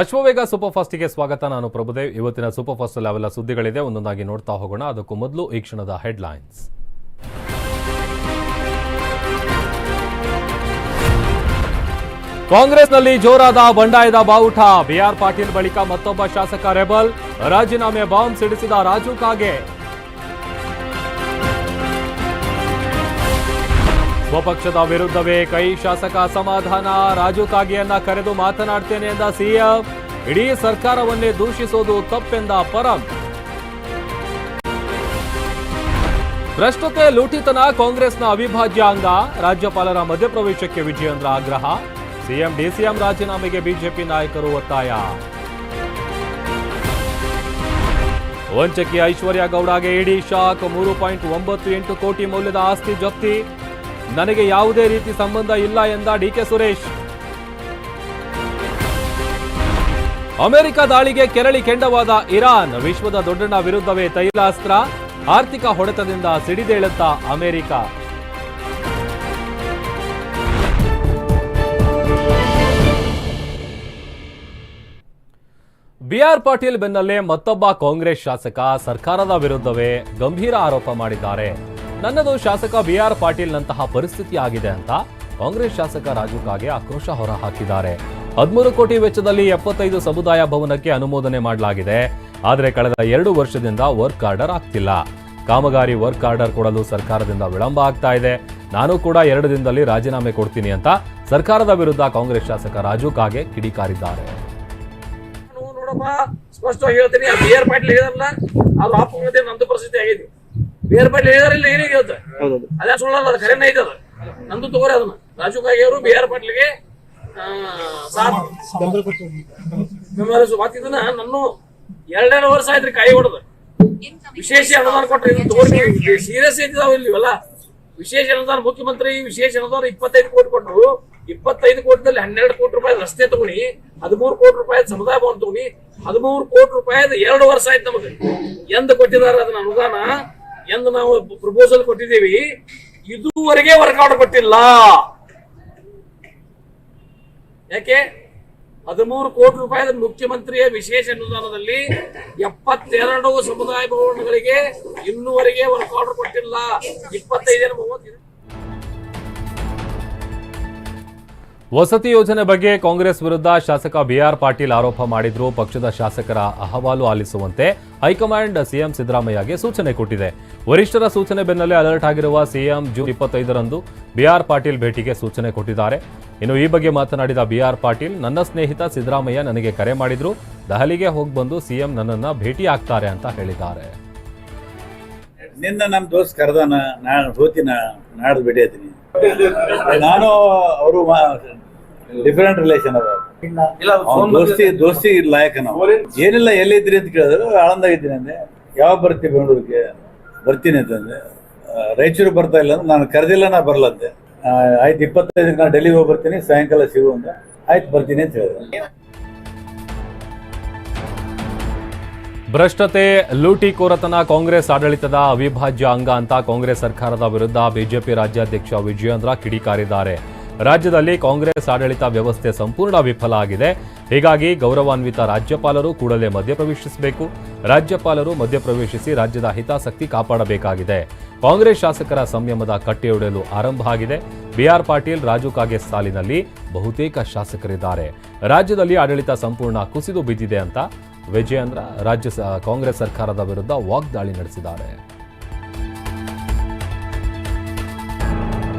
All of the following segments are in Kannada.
ಅಶ್ವವೇಗ ಸೂಪರ್ ಫಾಸ್ಟ್ಗೆ ಸ್ವಾಗತ. ನಾನು ಪ್ರಭುದೇವ್. ಇವತ್ತಿನ ಸೂಪರ್ ಫಾಸ್ಟ್ ಅವೆಲ್ಲ ಸುದ್ದಿಗಳಿದೆ. ಒಂದೊಂದಾಗಿ ನೋಡ್ತಾ ಹೋಗೋಣ. ಅದಕ್ಕೂ ಮೊದಲು ಈ ಕ್ಷಣದ ಹೆಡ್ಲೈನ್ಸ್. ಕಾಂಗ್ರೆಸ್ನಲ್ಲಿ ಜೋರಾದ ಬಂಡಾಯದ ಬಾವುಟ. ಬಿಆರ್ ಪಾಟೀಲ್ ಬಳಿಕ ಮತ್ತೊಬ್ಬ ಶಾಸಕ ರೆಬಲ್. ರಾಜೀನಾಮೆ ಬಾಂಬ್ ಸಿಡಿಸಿದ ರಾಜು ಕಾಗೆ. ಸ್ವಪಕ್ಷದ ವಿರುದ್ಧವೇ ಕೈ ಶಾಸಕ ಅಸಮಾಧಾನ ರಾಜು ಕಾಗೆಯನ್ನ ಕರೆದು ಮಾತನಾಡ್ತೇನೆ ಎಂದ ಸಿಎಂ. ಇಡೀ ಸರ್ಕಾರವನ್ನೇ ದೂಷಿಸೋದು ತಪ್ಪೆಂದ ಪರಂ. ಭ್ರಷ್ಟತೆ ಲೂಟಿತನ ಕಾಂಗ್ರೆಸ್ನ ಅವಿಭಾಜ್ಯ ಅಂಗ. ರಾಜ್ಯಪಾಲರ ಮಧ್ಯಪ್ರವೇಶಕ್ಕೆ ವಿಜಯೇಂದ್ರ ಆಗ್ರಹ. ಸಿಎಂ, ಡಿಸಿಎಂ ರಾಜೀನಾಮೆಗೆ ಬಿಜೆಪಿ ನಾಯಕರು ಒತ್ತಾಯ. ವಂಚಕಿ ಐಶ್ವರ್ಯ ಗೌಡಗೆ ಇಡಿ ಶಾಕ್ ಮೂರು ಪಾಯಿಂಟ್ ಒಂಬತ್ತು ಎಂಟು ಕೋಟಿ ಮೌಲ್ಯದ ಆಸ್ತಿ ಜಪ್ತಿ. ನನಗೆ ಯಾವುದೇ ರೀತಿ ಸಂಬಂಧ ಇಲ್ಲ ಎಂದ ಡಿಕೆ ಸುರೇಶ್. ಅಮೆರಿಕ ದಾಳಿಗೆ ಕೆರಳಿ ಕೆಂಡವಾದ ಇರಾನ್, ವಿಶ್ವದ ದೊಡ್ಡಣ್ಣ ವಿರುದ್ಧವೇ ತೈಲಾಸ್ತ್ರ, ಆರ್ಥಿಕ ಹೊಡೆತದಿಂದ ಸಿಡಿದೇಳುತ್ತಾ ಅಮೆರಿಕ. ಬಿಆರ್ ಪಾಟೀಲ್ ಬೆನ್ನಲ್ಲೇ ಮತ್ತೊಬ್ಬ ಕಾಂಗ್ರೆಸ್ ಶಾಸಕ ಸರ್ಕಾರದ ವಿರುದ್ಧವೇ ಗಂಭೀರ ಆರೋಪ ಮಾಡಿದ್ದಾರೆ. ನನ್ನದು ಶಾಸಕ ಬಿ ಆರ್ ಪಾಟೀಲ್ ನಂತಹ ಪರಿಸ್ಥಿತಿ ಆಗಿದೆ ಅಂತ ಕಾಂಗ್ರೆಸ್ ಶಾಸಕ ರಾಜು ಕಾಗೆ ಆಕ್ರೋಶ ಹೊರಹಾಕಿದ್ದಾರೆ. ಹದಿಮೂರು ಕೋಟಿ ವೆಚ್ಚದಲ್ಲಿ ಎಪ್ಪತ್ತೈದು ಸಮುದಾಯ ಭವನಕ್ಕೆ ಅನುಮೋದನೆ ಮಾಡಲಾಗಿದೆ. ಆದರೆ ಕಳೆದ ಎರಡು ವರ್ಷದಿಂದ ವರ್ಕ್ ಆರ್ಡರ್ ಆಗ್ತಿಲ್ಲ. ಕಾಮಗಾರಿ ವರ್ಕ್ ಆರ್ಡರ್ ಕೊಡಲು ಸರ್ಕಾರದಿಂದ ವಿಳಂಬ ಆಗ್ತಾ ಇದೆ. ನಾನು ಕೂಡ ಎರಡು ದಿನದಲ್ಲಿ ರಾಜೀನಾಮೆ ಕೊಡ್ತೀನಿ ಅಂತ ಸರ್ಕಾರದ ವಿರುದ್ಧ ಕಾಂಗ್ರೆಸ್ ಶಾಸಕ ರಾಜು ಕಾಗೆ ಕಿಡಿಕಾರಿದ್ದಾರೆ. ಸ್ಪಷ್ಟವಾಗಿ ಹೇಳ್ತೀನಿ ಬಿ ಆರ್ ಪಾಟೀಲ್ ಹೇಳಲ್ಲ ಅದು ಆಪುಂಗತೆ ನಂದು ಪರಿಸ್ಥಿತಿ ಆಗೈತಿ ಬಿ ಆರ್ ಹೇಳಿದ್ರಲ್ಲಿ ಏನೇ ಹೇಳ್ತ ಅದೇ ಸುಳ್ಳಲ್ಲ ಅದು ಕರೆನೇ ಐತೆ ಅದು. ನಂದು ತಗೋರಿ ಅದನ್ನ. ರಾಜು ಕಾಗೆ ಅವರು ಬಿ ಆರ್ ಪಾಟೀಲ್ಗೆ ಸಾಥ್ ಎರಡೆರಡು ವರ್ಷ ಆಯ್ತ್ರಿ ಕಾಯಿ ಹೊಡೆದು. ವಿಶೇಷ ಅನುದಾನ ಕೊಟ್ಟರೆ ಇದನ್ನ ತಗೋರಿ. ಸೀರಿಯಸ್ ಐತಿದಾವ ಇಲ್ಲಿ ಇವೆಲ್ಲ. ವಿಶೇಷ ಅನುದಾನ ಮುಖ್ಯಮಂತ್ರಿ ವಿಶೇಷ ಅನುದಾನ ಇಪ್ಪತ್ತೈದು ಕೋಟಿ ಕೊಟ್ಟರು ಇಪ್ಪತ್ತೈದು ಕೋಟಿದಲ್ಲಿ ಹನ್ನೆರಡು ಕೋಟಿ ರೂಪಾಯಿ ರಸ್ತೆ ತಗೊಳ್ಳಿ ಹದಿಮೂರು ಕೋಟಿ ರೂಪಾಯಿ ಸಮುದಾಯ ಭವನ ತಗೊಳ್ಳಿ ಹದಿಮೂರು ಕೋಟಿ ರೂಪಾಯಿ ಎರಡು ವರ್ಷ ಆಯ್ತು ನಮಗೆ. ಎಂದ ಕೊಟ್ಟಿದ್ದಾರೆ ಅದನ್ನ ಅನುದಾನ? ಎಂದು ನಾವು ಪ್ರಪೋಸಲ್ ಕೊಟ್ಟಿದ್ದೀವಿ. ಇದುವರೆಗೆ ವರ್ಕೌಟ್ ಕೊಟ್ಟಿಲ್ಲ. ಯಾಕೆ? ಹದಿಮೂರು ಕೋಟಿ ರೂಪಾಯಿ ಮುಖ್ಯಮಂತ್ರಿಯ ವಿಶೇಷ ಅನುದಾನದಲ್ಲಿ ಎಪ್ಪತ್ತೆರಡು ಸಮುದಾಯ ಭವನಗಳಿಗೆ ಇನ್ನೂವರೆಗೆ ವರ್ಕೌಟ್ ಕೊಟ್ಟಿಲ್ಲ. ಇಪ್ಪತ್ತೈದು ಮೂವತ್ತು ವಸತಿ ಯೋಜನೆ ಬಗ್ಗೆ ಕಾಂಗ್ರೆಸ್ ವಿರುದ್ಧ ಶಾಸಕ ಬಿಆರ್ ಪಾಟೀಲ್ ಆರೋಪ ಮಾಡಿದ್ರು. ಪಕ್ಷದ ಶಾಸಕರ ಅಹವಾಲು ಆಲಿಸುವಂತೆ ಹೈಕಮಾಂಡ್ ಸಿಎಂ ಸಿದ್ದರಾಮಯ್ಯಗೆ ಸೂಚನೆ ಕೊಟ್ಟಿದೆ. ವರಿಷ್ಠರ ಸೂಚನೆ ಬೆನ್ನಲ್ಲೇ ಅಲರ್ಟ್ ಆಗಿರುವ ಸಿಎಂ ಜೂನ್ ಇಪ್ಪತ್ತೈದರಂದು ಬಿಆರ್ ಪಾಟೀಲ್ ಭೇಟಿಗೆ ಸೂಚನೆ ಕೊಟ್ಟಿದ್ದಾರೆ. ಇನ್ನು ಈ ಬಗ್ಗೆ ಮಾತನಾಡಿದ ಬಿಆರ್ ಪಾಟೀಲ್, ನನ್ನ ಸ್ನೇಹಿತ ಸಿದ್ದರಾಮಯ್ಯ ನನಗೆ ಕರೆ ಮಾಡಿದ್ರು. ದೆಹಲಿಗೆ ಹೋಗಿ ಬಂದು ಸಿಎಂ ನನ್ನನ್ನ ಭೇಟಿ ಆಗ್ತಾರೆ ಅಂತ ಹೇಳಿದ್ದಾರೆ. ನಿನ್ನ ನಮ್ಮ ನಾನು ಹೋತಿನ ನಾನು ಅವರು ಡಿಫರೆಂಟ್ ರಿಲೇಷನ್ ಅದ ಅವ್ನ್ ದೋಸ್ತಿ ದೋಸ್ತಿ ಲಾಯಕ ನಾವು. ಏನಿಲ್ಲ ಎಲ್ಲಿದ್ರಿ ಅಂತ ಕೇಳಿದ್ರು ಆಳಂದಾಗಿದ್ದೀನಿ ಅಂದೆ. ಯಾವಾಗ ಬರ್ತೀವಿ ಬೆಂಗಳೂರಿಗೆ? ಬರ್ತೀನಿ ಅಂತಂದೆ ರೈಚೂರ್ ರಾಯಚೂರು ಬರ್ತಾ ಇಲ್ಲ ಅಂದ್ರೆ ನಾನು ಕರೆದಿಲ್ಲ ನಾ ಬರ್ಲಂತೆ ಆಯ್ತು ಇಪ್ಪತ್ತೈದಕ್ಕೆ ನಾನು ಡೆಲ್ಲಿಗೆ ಹೋಗಿ ಬರ್ತೀನಿ ಸಾಯಂಕಾಲ ಸಿಗು ಅಂತ ಆಯ್ತು ಬರ್ತೀನಿ ಅಂತ ಹೇಳಿದೆ. ಭ್ರಷ್ಟತೆ ಲೂಟಿ ಕೋರತನ ಕಾಂಗ್ರೆಸ್ ಆಡಳಿತದ ಅವಿಭಾಜ್ಯ ಅಂಗ ಅಂತ ಕಾಂಗ್ರೆಸ್ ಸರ್ಕಾರದ ವಿರುದ್ಧ ಬಿಜೆಪಿ ರಾಜ್ಯಾಧ್ಯಕ್ಷ ವಿಜಯೇಂದ್ರ ಕಿಡಿಕಾರಿದ್ದಾರೆ. ರಾಜ್ಯದಲ್ಲಿ ಕಾಂಗ್ರೆಸ್ ಆಡಳಿತ ವ್ಯವಸ್ಥೆ ಸಂಪೂರ್ಣ ವಿಫಲ ಆಗಿದೆ. ಹೀಗಾಗಿ ಗೌರವಾನ್ವಿತ ರಾಜ್ಯಪಾಲರು ಕೂಡಲೇ ಮಧ್ಯಪ್ರವೇಶಿಸಬೇಕು. ರಾಜ್ಯಪಾಲರು ಮಧ್ಯಪ್ರವೇಶಿಸಿ ರಾಜ್ಯದ ಹಿತಾಸಕ್ತಿ ಕಾಪಾಡಬೇಕಾಗಿದೆ. ಕಾಂಗ್ರೆಸ್ ಶಾಸಕರ ಸಂಯಮದ ಕಟ್ಟೆಯೊಡೆಯಲು ಆರಂಭ ಆಗಿದೆ. ಬಿಆರ್ ಪಾಟೀಲ್, ರಾಜು ಕಾಗೆ ಸಾಲಿನಲ್ಲಿ ಬಹುತೇಕ ಶಾಸಕರಿದ್ದಾರೆ. ರಾಜ್ಯದಲ್ಲಿ ಆಡಳಿತ ಸಂಪೂರ್ಣ ಕುಸಿದು ಬಿದ್ದಿದೆ ಅಂತ ವಿಜಯೇಂದ್ರ ರಾಜ್ಯ ಕಾಂಗ್ರೆಸ್ ಸರ್ಕಾರದ ವಿರುದ್ಧ ವಾಗ್ದಾಳಿ ನಡೆಸಿದ್ದಾರೆ.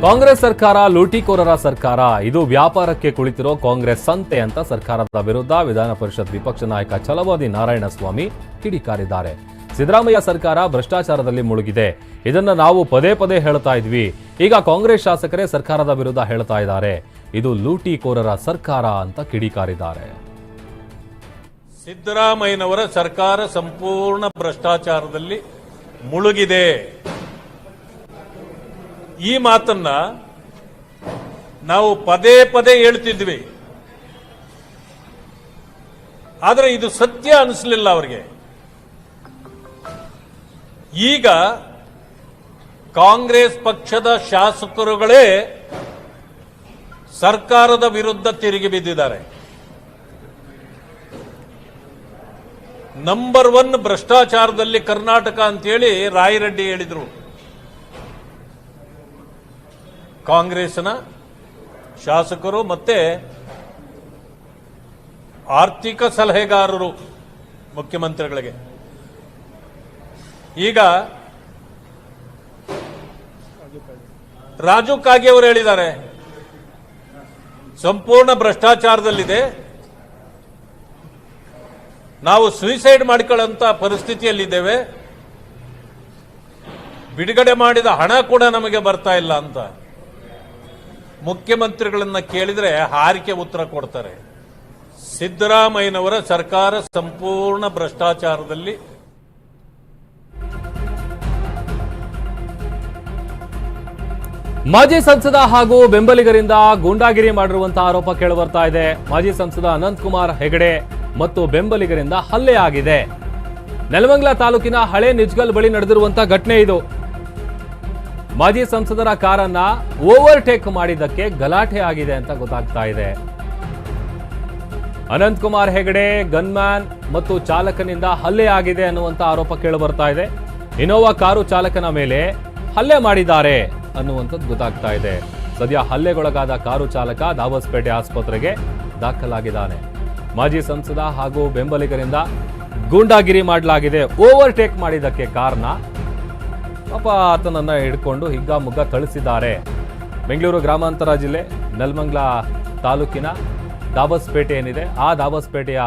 ಕಾಂಗ್ರೆಸ್ ಸರ್ಕಾರ, ಲೂಟಿಕೋರರ ಸರ್ಕಾರ, ಇದು ವ್ಯಾಪಾರಕ್ಕೆ ಕುಳಿತಿರೋ ಕಾಂಗ್ರೆಸ್ ಸಂತೆ ಅಂತ ಸರ್ಕಾರದ ವಿರುದ್ಧ ವಿಧಾನ ಪರಿಷತ್ ವಿಪಕ್ಷ ನಾಯಕ ಛಲವಾದಿ ನಾರಾಯಣಸ್ವಾಮಿ ಕಿಡಿಕಾರಿದ್ದಾರೆ. ಸಿದ್ದರಾಮಯ್ಯ ಸರ್ಕಾರ ಭ್ರಷ್ಟಾಚಾರದಲ್ಲಿ ಮುಳುಗಿದೆ. ಇದನ್ನ ನಾವು ಪದೇ ಪದೇ ಹೇಳ್ತಾ ಇದ್ವಿ. ಈಗ ಕಾಂಗ್ರೆಸ್ ಶಾಸಕರೇ ಸರ್ಕಾರದ ವಿರುದ್ಧ ಹೇಳ್ತಾ ಇದ್ದಾರೆ. ಇದು ಲೂಟಿಕೋರರ ಸರ್ಕಾರ ಅಂತ ಕಿಡಿಕಾರಿದ್ದಾರೆ. ಸಿದ್ದರಾಮಯ್ಯನವರ ಸರ್ಕಾರ ಸಂಪೂರ್ಣ ಭ್ರಷ್ಟಾಚಾರದಲ್ಲಿ ಮುಳುಗಿದೆ. ಈ ಮಾತನ್ನ ನಾವು ಪದೇ ಪದೇ ಹೇಳ್ತಿದ್ವಿ. ಆದರೆ ಇದು ಸತ್ಯ ಅನಿಸ್ಲಿಲ್ಲ ಅವರಿಗೆ. ಈಗ ಕಾಂಗ್ರೆಸ್ ಪಕ್ಷದ ಶಾಸಕರುಗಳೇ ಸರ್ಕಾರದ ವಿರುದ್ಧ ತಿರುಗಿ ಬಿದ್ದಿದ್ದಾರೆ. ನಂಬರ್ ಒನ್ ಭ್ರಷ್ಟಾಚಾರದಲ್ಲಿ ಕರ್ನಾಟಕ ಅಂತೇಳಿ ರಾಯರೆಡ್ಡಿ ಹೇಳಿದರು. ಕಾಂಗ್ರೆಸ್ನ ಶಾಸಕರು ಮತ್ತೆ ಆರ್ಥಿಕ ಸಲಹೆಗಾರರು ಮುಖ್ಯಮಂತ್ರಿಗಳಿಗೆ. ಈಗ ರಾಜು ಕಾಗೆ ಅವರು ಹೇಳಿದ್ದಾರೆ, ಸಂಪೂರ್ಣ ಭ್ರಷ್ಟಾಚಾರದಲ್ಲಿದೆ, ನಾವು ಸುಯಿಸೈಡ್ ಮಾಡಿಕೊಳ್ಳಂತ ಪರಿಸ್ಥಿತಿಯಲ್ಲಿದ್ದೇವೆ, ಬಿಡುಗಡೆ ಮಾಡಿದ ಹಣ ಕೂಡ ನಮಗೆ ಬರ್ತಾ ಇಲ್ಲ ಅಂತ. ಮುಖ್ಯಮಂತ್ರಿಗಳನ್ನ ಕೇಳಿದ್ರೆ ಹಾರಿಕೆ ಉತ್ತರ ಕೊಡ್ತಾರೆ. ಸಿದ್ದರಾಮಯ್ಯನವರ ಸರ್ಕಾರ ಸಂಪೂರ್ಣ ಭ್ರಷ್ಟಾಚಾರದಲ್ಲಿ ಮಾಜಿ ಸಂಸದ ಹಾಗೂ ಬೆಂಬಲಿಗರಿಂದ ಗೂಂಡಾಗಿರಿ ಮಾಡಿರುವಂತಹ ಆರೋಪ ಕೇಳಿಬರ್ತಾ ಇದೆ. ಮಾಜಿ ಸಂಸದ ಅನಂತ್ ಕುಮಾರ್ ಹೆಗಡೆ ಮತ್ತು ಬೆಂಬಲಿಗರಿಂದ ಹಲ್ಲೆ ಆಗಿದೆ. ನೆಲಮಂಗಲ ತಾಲೂಕಿನ ಹಳೆ ನಿಜ್ಗಲ್ ಬಳಿ ನಡೆದಿರುವಂತಹ ಘಟನೆ ಇದು. ಮಾಜಿ ಸಂಸದರ ಕಾರನ್ನ ಓವರ್ಟೇಕ್ ಮಾಡಿದ್ದಕ್ಕೆ ಗಲಾಟೆ ಆಗಿದೆ ಅಂತ ಗೊತ್ತಾಗ್ತಾ ಇದೆ. ಅನಂತಕುಮಾರ್ ಹೆಗಡೆ, ಗನ್ಮ್ಯಾನ್ ಮತ್ತು ಚಾಲಕನಿಂದ ಹಲ್ಲೆ ಆಗಿದೆ ಅನ್ನುವಂತ ಆರೋಪ ಕೇಳಿಬರ್ತಾ ಇದೆ. ಇನೋವಾ ಕಾರು ಚಾಲಕನ ಮೇಲೆ ಹಲ್ಲೆ ಮಾಡಿದ್ದಾರೆ ಅನ್ನುವಂಥದ್ದು ಗೊತ್ತಾಗ್ತಾ ಇದೆ. ಸದ್ಯ ಹಲ್ಲೆಗೊಳಗಾದ ಕಾರು ಚಾಲಕ ದಾವಸ್ಪೇಟೆ ಆಸ್ಪತ್ರೆಗೆ ದಾಖಲಾಗಿದ್ದಾನೆ. ಮಾಜಿ ಸಂಸದ ಹಾಗೂ ಬೆಂಬಲಿಗರಿಂದ ಗೂಂಡಾಗಿರಿ ಮಾಡಲಾಗಿದೆ. ಓವರ್ಟೇಕ್ ಮಾಡಿದ್ದಕ್ಕೆ ಕಾರಣ ಪಾಪ ಆತನನ್ನ ಹಿಡ್ಕೊಂಡು ಹಿಗ್ಗಾಮುಗ್ಗ ಕಳಿಸಿದ್ದಾರೆ ಬೆಂಗಳೂರು ಗ್ರಾಮಾಂತರ ಜಿಲ್ಲೆ ನೆಲಮಂಗ್ಲ ತಾಲೂಕಿನ ದಾಬಸ್ಪೇಟೆ ಏನಿದೆ, ಆ ದಾಬಸ್ಪೇಟೆಯ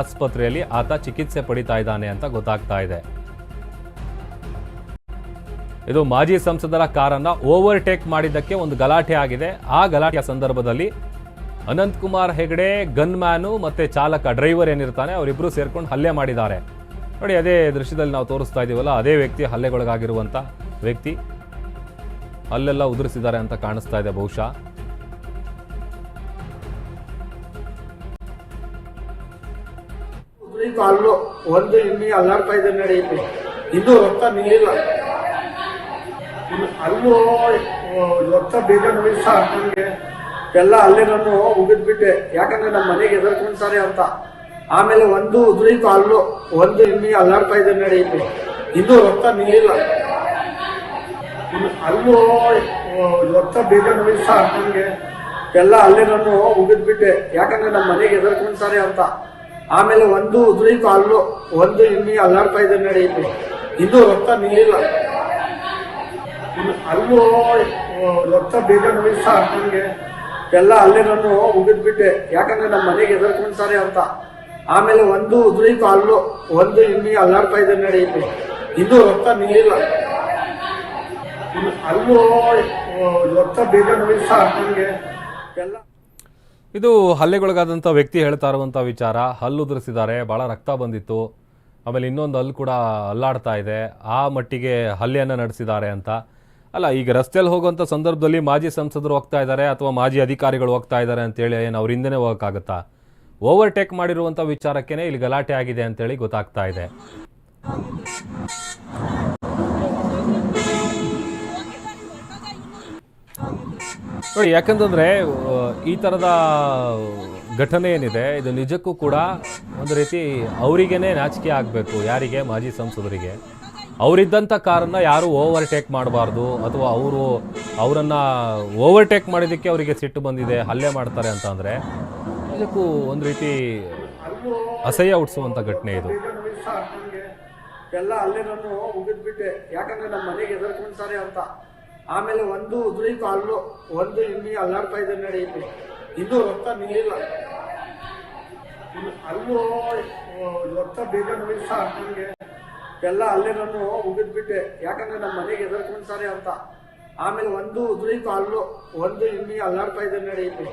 ಆಸ್ಪತ್ರೆಯಲ್ಲಿ ಆತ ಚಿಕಿತ್ಸೆ ಪಡಿತಾ ಇದ್ದಾನೆ ಅಂತ ಗೊತ್ತಾಗ್ತಾ ಇದೆ. ಇದು ಮಾಜಿ ಸಂಸದರ ಕಾರನ್ನ ಓವರ್ಟೇಕ್ ಮಾಡಿದ್ದಕ್ಕೆ ಒಂದು ಗಲಾಟೆ ಆಗಿದೆ. ಆ ಗಲಾಟೆಯ ಸಂದರ್ಭದಲ್ಲಿ ಅನಂತ್ ಕುಮಾರ್ ಹೆಗಡೆ ಗನ್ಮ್ಯಾನು ಮತ್ತೆ ಚಾಲಕ ಡ್ರೈವರ್ ಏನಿರ್ತಾನೆ ಅವರಿಬ್ಬರು ಸೇರ್ಕೊಂಡು ಹಲ್ಲೆ ಮಾಡಿದ್ದಾರೆ. ನೋಡಿ, ಅದೇ ದೃಶ್ಯದಲ್ಲಿ ನಾವು ತೋರಿಸ್ತಾ ಇದ್ದೀವಲ್ಲ, ಅದೇ ವ್ಯಕ್ತಿ ಹಲ್ಲೆಗೊಳಗಾಗಿರುವಂತ ವ್ಯಕ್ತಿ. ಅಲ್ಲೆಲ್ಲ ಉದುರಿಸಿದ್ದಾರೆ ಅಂತ ಕಾಣಿಸ್ತಾ ಇದೆ ಬಹುಶಃ. ಕಾಲು ಒಂದು ಇನ್ನಿ ಅಲ್ಲಾಡ್ತಾ ಇದೆ ಇಲ್ಲಿ. ಇನ್ನೂ ರಕ್ತ ಇನ್ನು ಅಲ್ಲೂ ರಕ್ತ ಬೇಗ ನಿಲ್ಲಿಸ ನನಗೆ ಎಲ್ಲ ಅಲ್ಲೇ ನಾನು ಉಗಿದ್ಬಿಟ್ಟೆ. ಯಾಕಂದ್ರೆ ನಮ್ಮ ಮನೆಗೆ ಎದುರ್ಕೊಂತಾರೆ ಅಂತ. ಆಮೇಲೆ ಒಂದು ಉದ್ರಿ ಕಾಲು, ಒಂದು ಎಮ್ಮೆ ಅಲ್ಲಾಡ್ತಾ ಇದೆ ಇಲ್ಲಿ. ಇನ್ನೂ ರಕ್ತ ಇನ್ನು ಅಲ್ಲೂ ರಕ್ತ ಬೇಗ ನಿಲ್ಲಿಸ ನನಗೆ ಎಲ್ಲ ಅಲ್ಲೇ ನಾನು ಉಗಿದ್ಬಿಟ್ಟೆ ಯಾಕಂದ್ರೆ ನಮ್ಮ ಮನೆಗೆ ಎದುರ್ಕೊಂತಾರೆ ಅಂತ. ಆಮೇಲೆ ಒಂದು ಉದ್ರಿ ಕಾಲು, ಒಂದು ಎಮ್ಮೆ ಅಲ್ಲಾಡ್ತಾ ಇದೆ ಇಲ್ಲಿ. ಇನ್ನೂ ರಕ್ತ ಇನ್ನು ಅಲ್ಲೂ ರಕ್ತ ಬೇಗ ನಿಲ್ಲಿಸ ನನಗೆ ಎಲ್ಲ ಅಲ್ಲೇ ನಾನು ಉಗಿದ್ಬಿಟ್ಟೆ ಯಾಕಂದ್ರೆ ನಮ್ಮ ಮನೆಗೆ ಎದುರ್ಕೊಂತಾರೆ ಅಂತ. ಆಮೇಲೆ ಒಂದು ಉದ್ರಿ ಕಾಲು, ಒಂದು ಇಲ್ಲಿ ಅಲ್ಲಾಡ್ತಾ ಇದೆ ನಡೆಯುತ್ತೆ ಇನ್ನೂ ರಕ್ತ ನಿಲ್ಲಿಲ್ಲ ಅಲ್ಲೂ ರಕ್ತ ಬೇಗ ಇದು ಹಲ್ಲೆಗೊಳಗಾದಂಥ ವ್ಯಕ್ತಿ ಹೇಳ್ತಾ ಇರುವಂಥ ವಿಚಾರ. ಹಲ್ಲು ಉದುರಿಸಿದ್ದಾರೆ ಭಾಳ ರಕ್ತ ಬಂದಿತ್ತು. ಆಮೇಲೆ ಇನ್ನೊಂದು ಹಲ್ಲು ಕೂಡ ಅಲ್ಲಾಡ್ತಾ ಇದೆ. ಆ ಮಟ್ಟಿಗೆ ಹಲ್ಲೆಯನ್ನು ನಡೆಸಿದ್ದಾರೆ ಅಂತ. ಅಲ್ಲ, ಈಗ ರಸ್ತೆಯಲ್ಲಿ ಹೋಗುವಂಥ ಸಂದರ್ಭದಲ್ಲಿ ಮಾಜಿ ಸಂಸದರು ಹೋಗ್ತಾ ಇದ್ದಾರೆ ಅಥವಾ ಮಾಜಿ ಅಧಿಕಾರಿಗಳು ಹೋಗ್ತಾ ಇದ್ದಾರೆ ಅಂತೇಳಿ ಏನು ಅವರಿಂದನೇ ಹೋಗೋಕ್ಕಾಗತ್ತಾ? ಓವರ್ಟೇಕ್ ಮಾಡಿರುವಂಥ ವಿಚಾರಕ್ಕೇನೆ ಇಲ್ಲಿ ಗಲಾಟೆ ಆಗಿದೆ ಅಂತೇಳಿ ಗೊತ್ತಾಗ್ತಾ ಇದೆ. ನೋಡಿ, ಯಾಕಂತಂದ್ರೆ ಈ ಥರದ ಘಟನೆ ಏನಿದೆ, ಇದು ನಿಜಕ್ಕೂ ಕೂಡ ಒಂದು ರೀತಿ ಅವರಿಗೇನೆ ನಾಚಿಕೆ ಆಗಬೇಕು, ಯಾರಿಗೆ? ಮಾಜಿ ಸಂಸದರಿಗೆ. ಅವರಿದ್ದಂಥ ಕಾರನ್ನು ಯಾರು ಓವರ್ಟೇಕ್ ಮಾಡಬಾರ್ದು, ಅಥವಾ ಅವರು ಅವರನ್ನು ಓವರ್ಟೇಕ್ ಮಾಡಿದ್ದಕ್ಕೆ ಅವರಿಗೆ ಸಿಟ್ಟು ಬಂದಿದೆ, ಹಲ್ಲೆ ಮಾಡ್ತಾರೆ ಅಂತ ಅಂದರೆ ನಿಜಕ್ಕೂ ಒಂದು ರೀತಿ ಅಸಹ್ಯ ಹುಟ್ಟಿಸುವಂಥ ಘಟನೆ ಇದು. ಎಲ್ಲ ಅಲ್ಲೇ ನಾನು ಉಗಿದ್ಬಿಟ್ಟೆ ಯಾಕಂದ್ರೆ ನಮ್ಮ ಮನೆಗೆ ಎದುರ್ಕೊಂತಾರೆ ಅಂತ. ಆಮೇಲೆ ಒಂದು ಉದ್ರಿ ಅಲ್ಲೂ ಒಂದು ಇಲ್ಲಿ ಅಲ್ಲಾಡ್ತಾ ಇದೆ ನಡೆಯುತ್ತೆ ಇನ್ನೂ ರಕ್ತ ನಿಲ್ಲಿಲ್ಲ ಅಲ್ಲೂ ರಕ್ತ ಬೇಗ ನಿಲ್ಲಿಸ ನನಗೆ ಎಲ್ಲ ಅಲ್ಲೇ ನಾನು ಉಗಿದ್ಬಿಟ್ಟೆ ಯಾಕಂದ್ರೆ ನಮ್ಮ ಮನೆಗೆ ಎದುರ್ಕೊಂತಾರೆ ಅಂತ. ಆಮೇಲೆ ಒಂದು ಉದ್ರಿ ಅಲ್ಲೂ ಒಂದು ಇಲ್ಲಿ ಅಲ್ಲಾಡ್ತಾ ಇದೆ ನಡೆಯುತ್ತೆ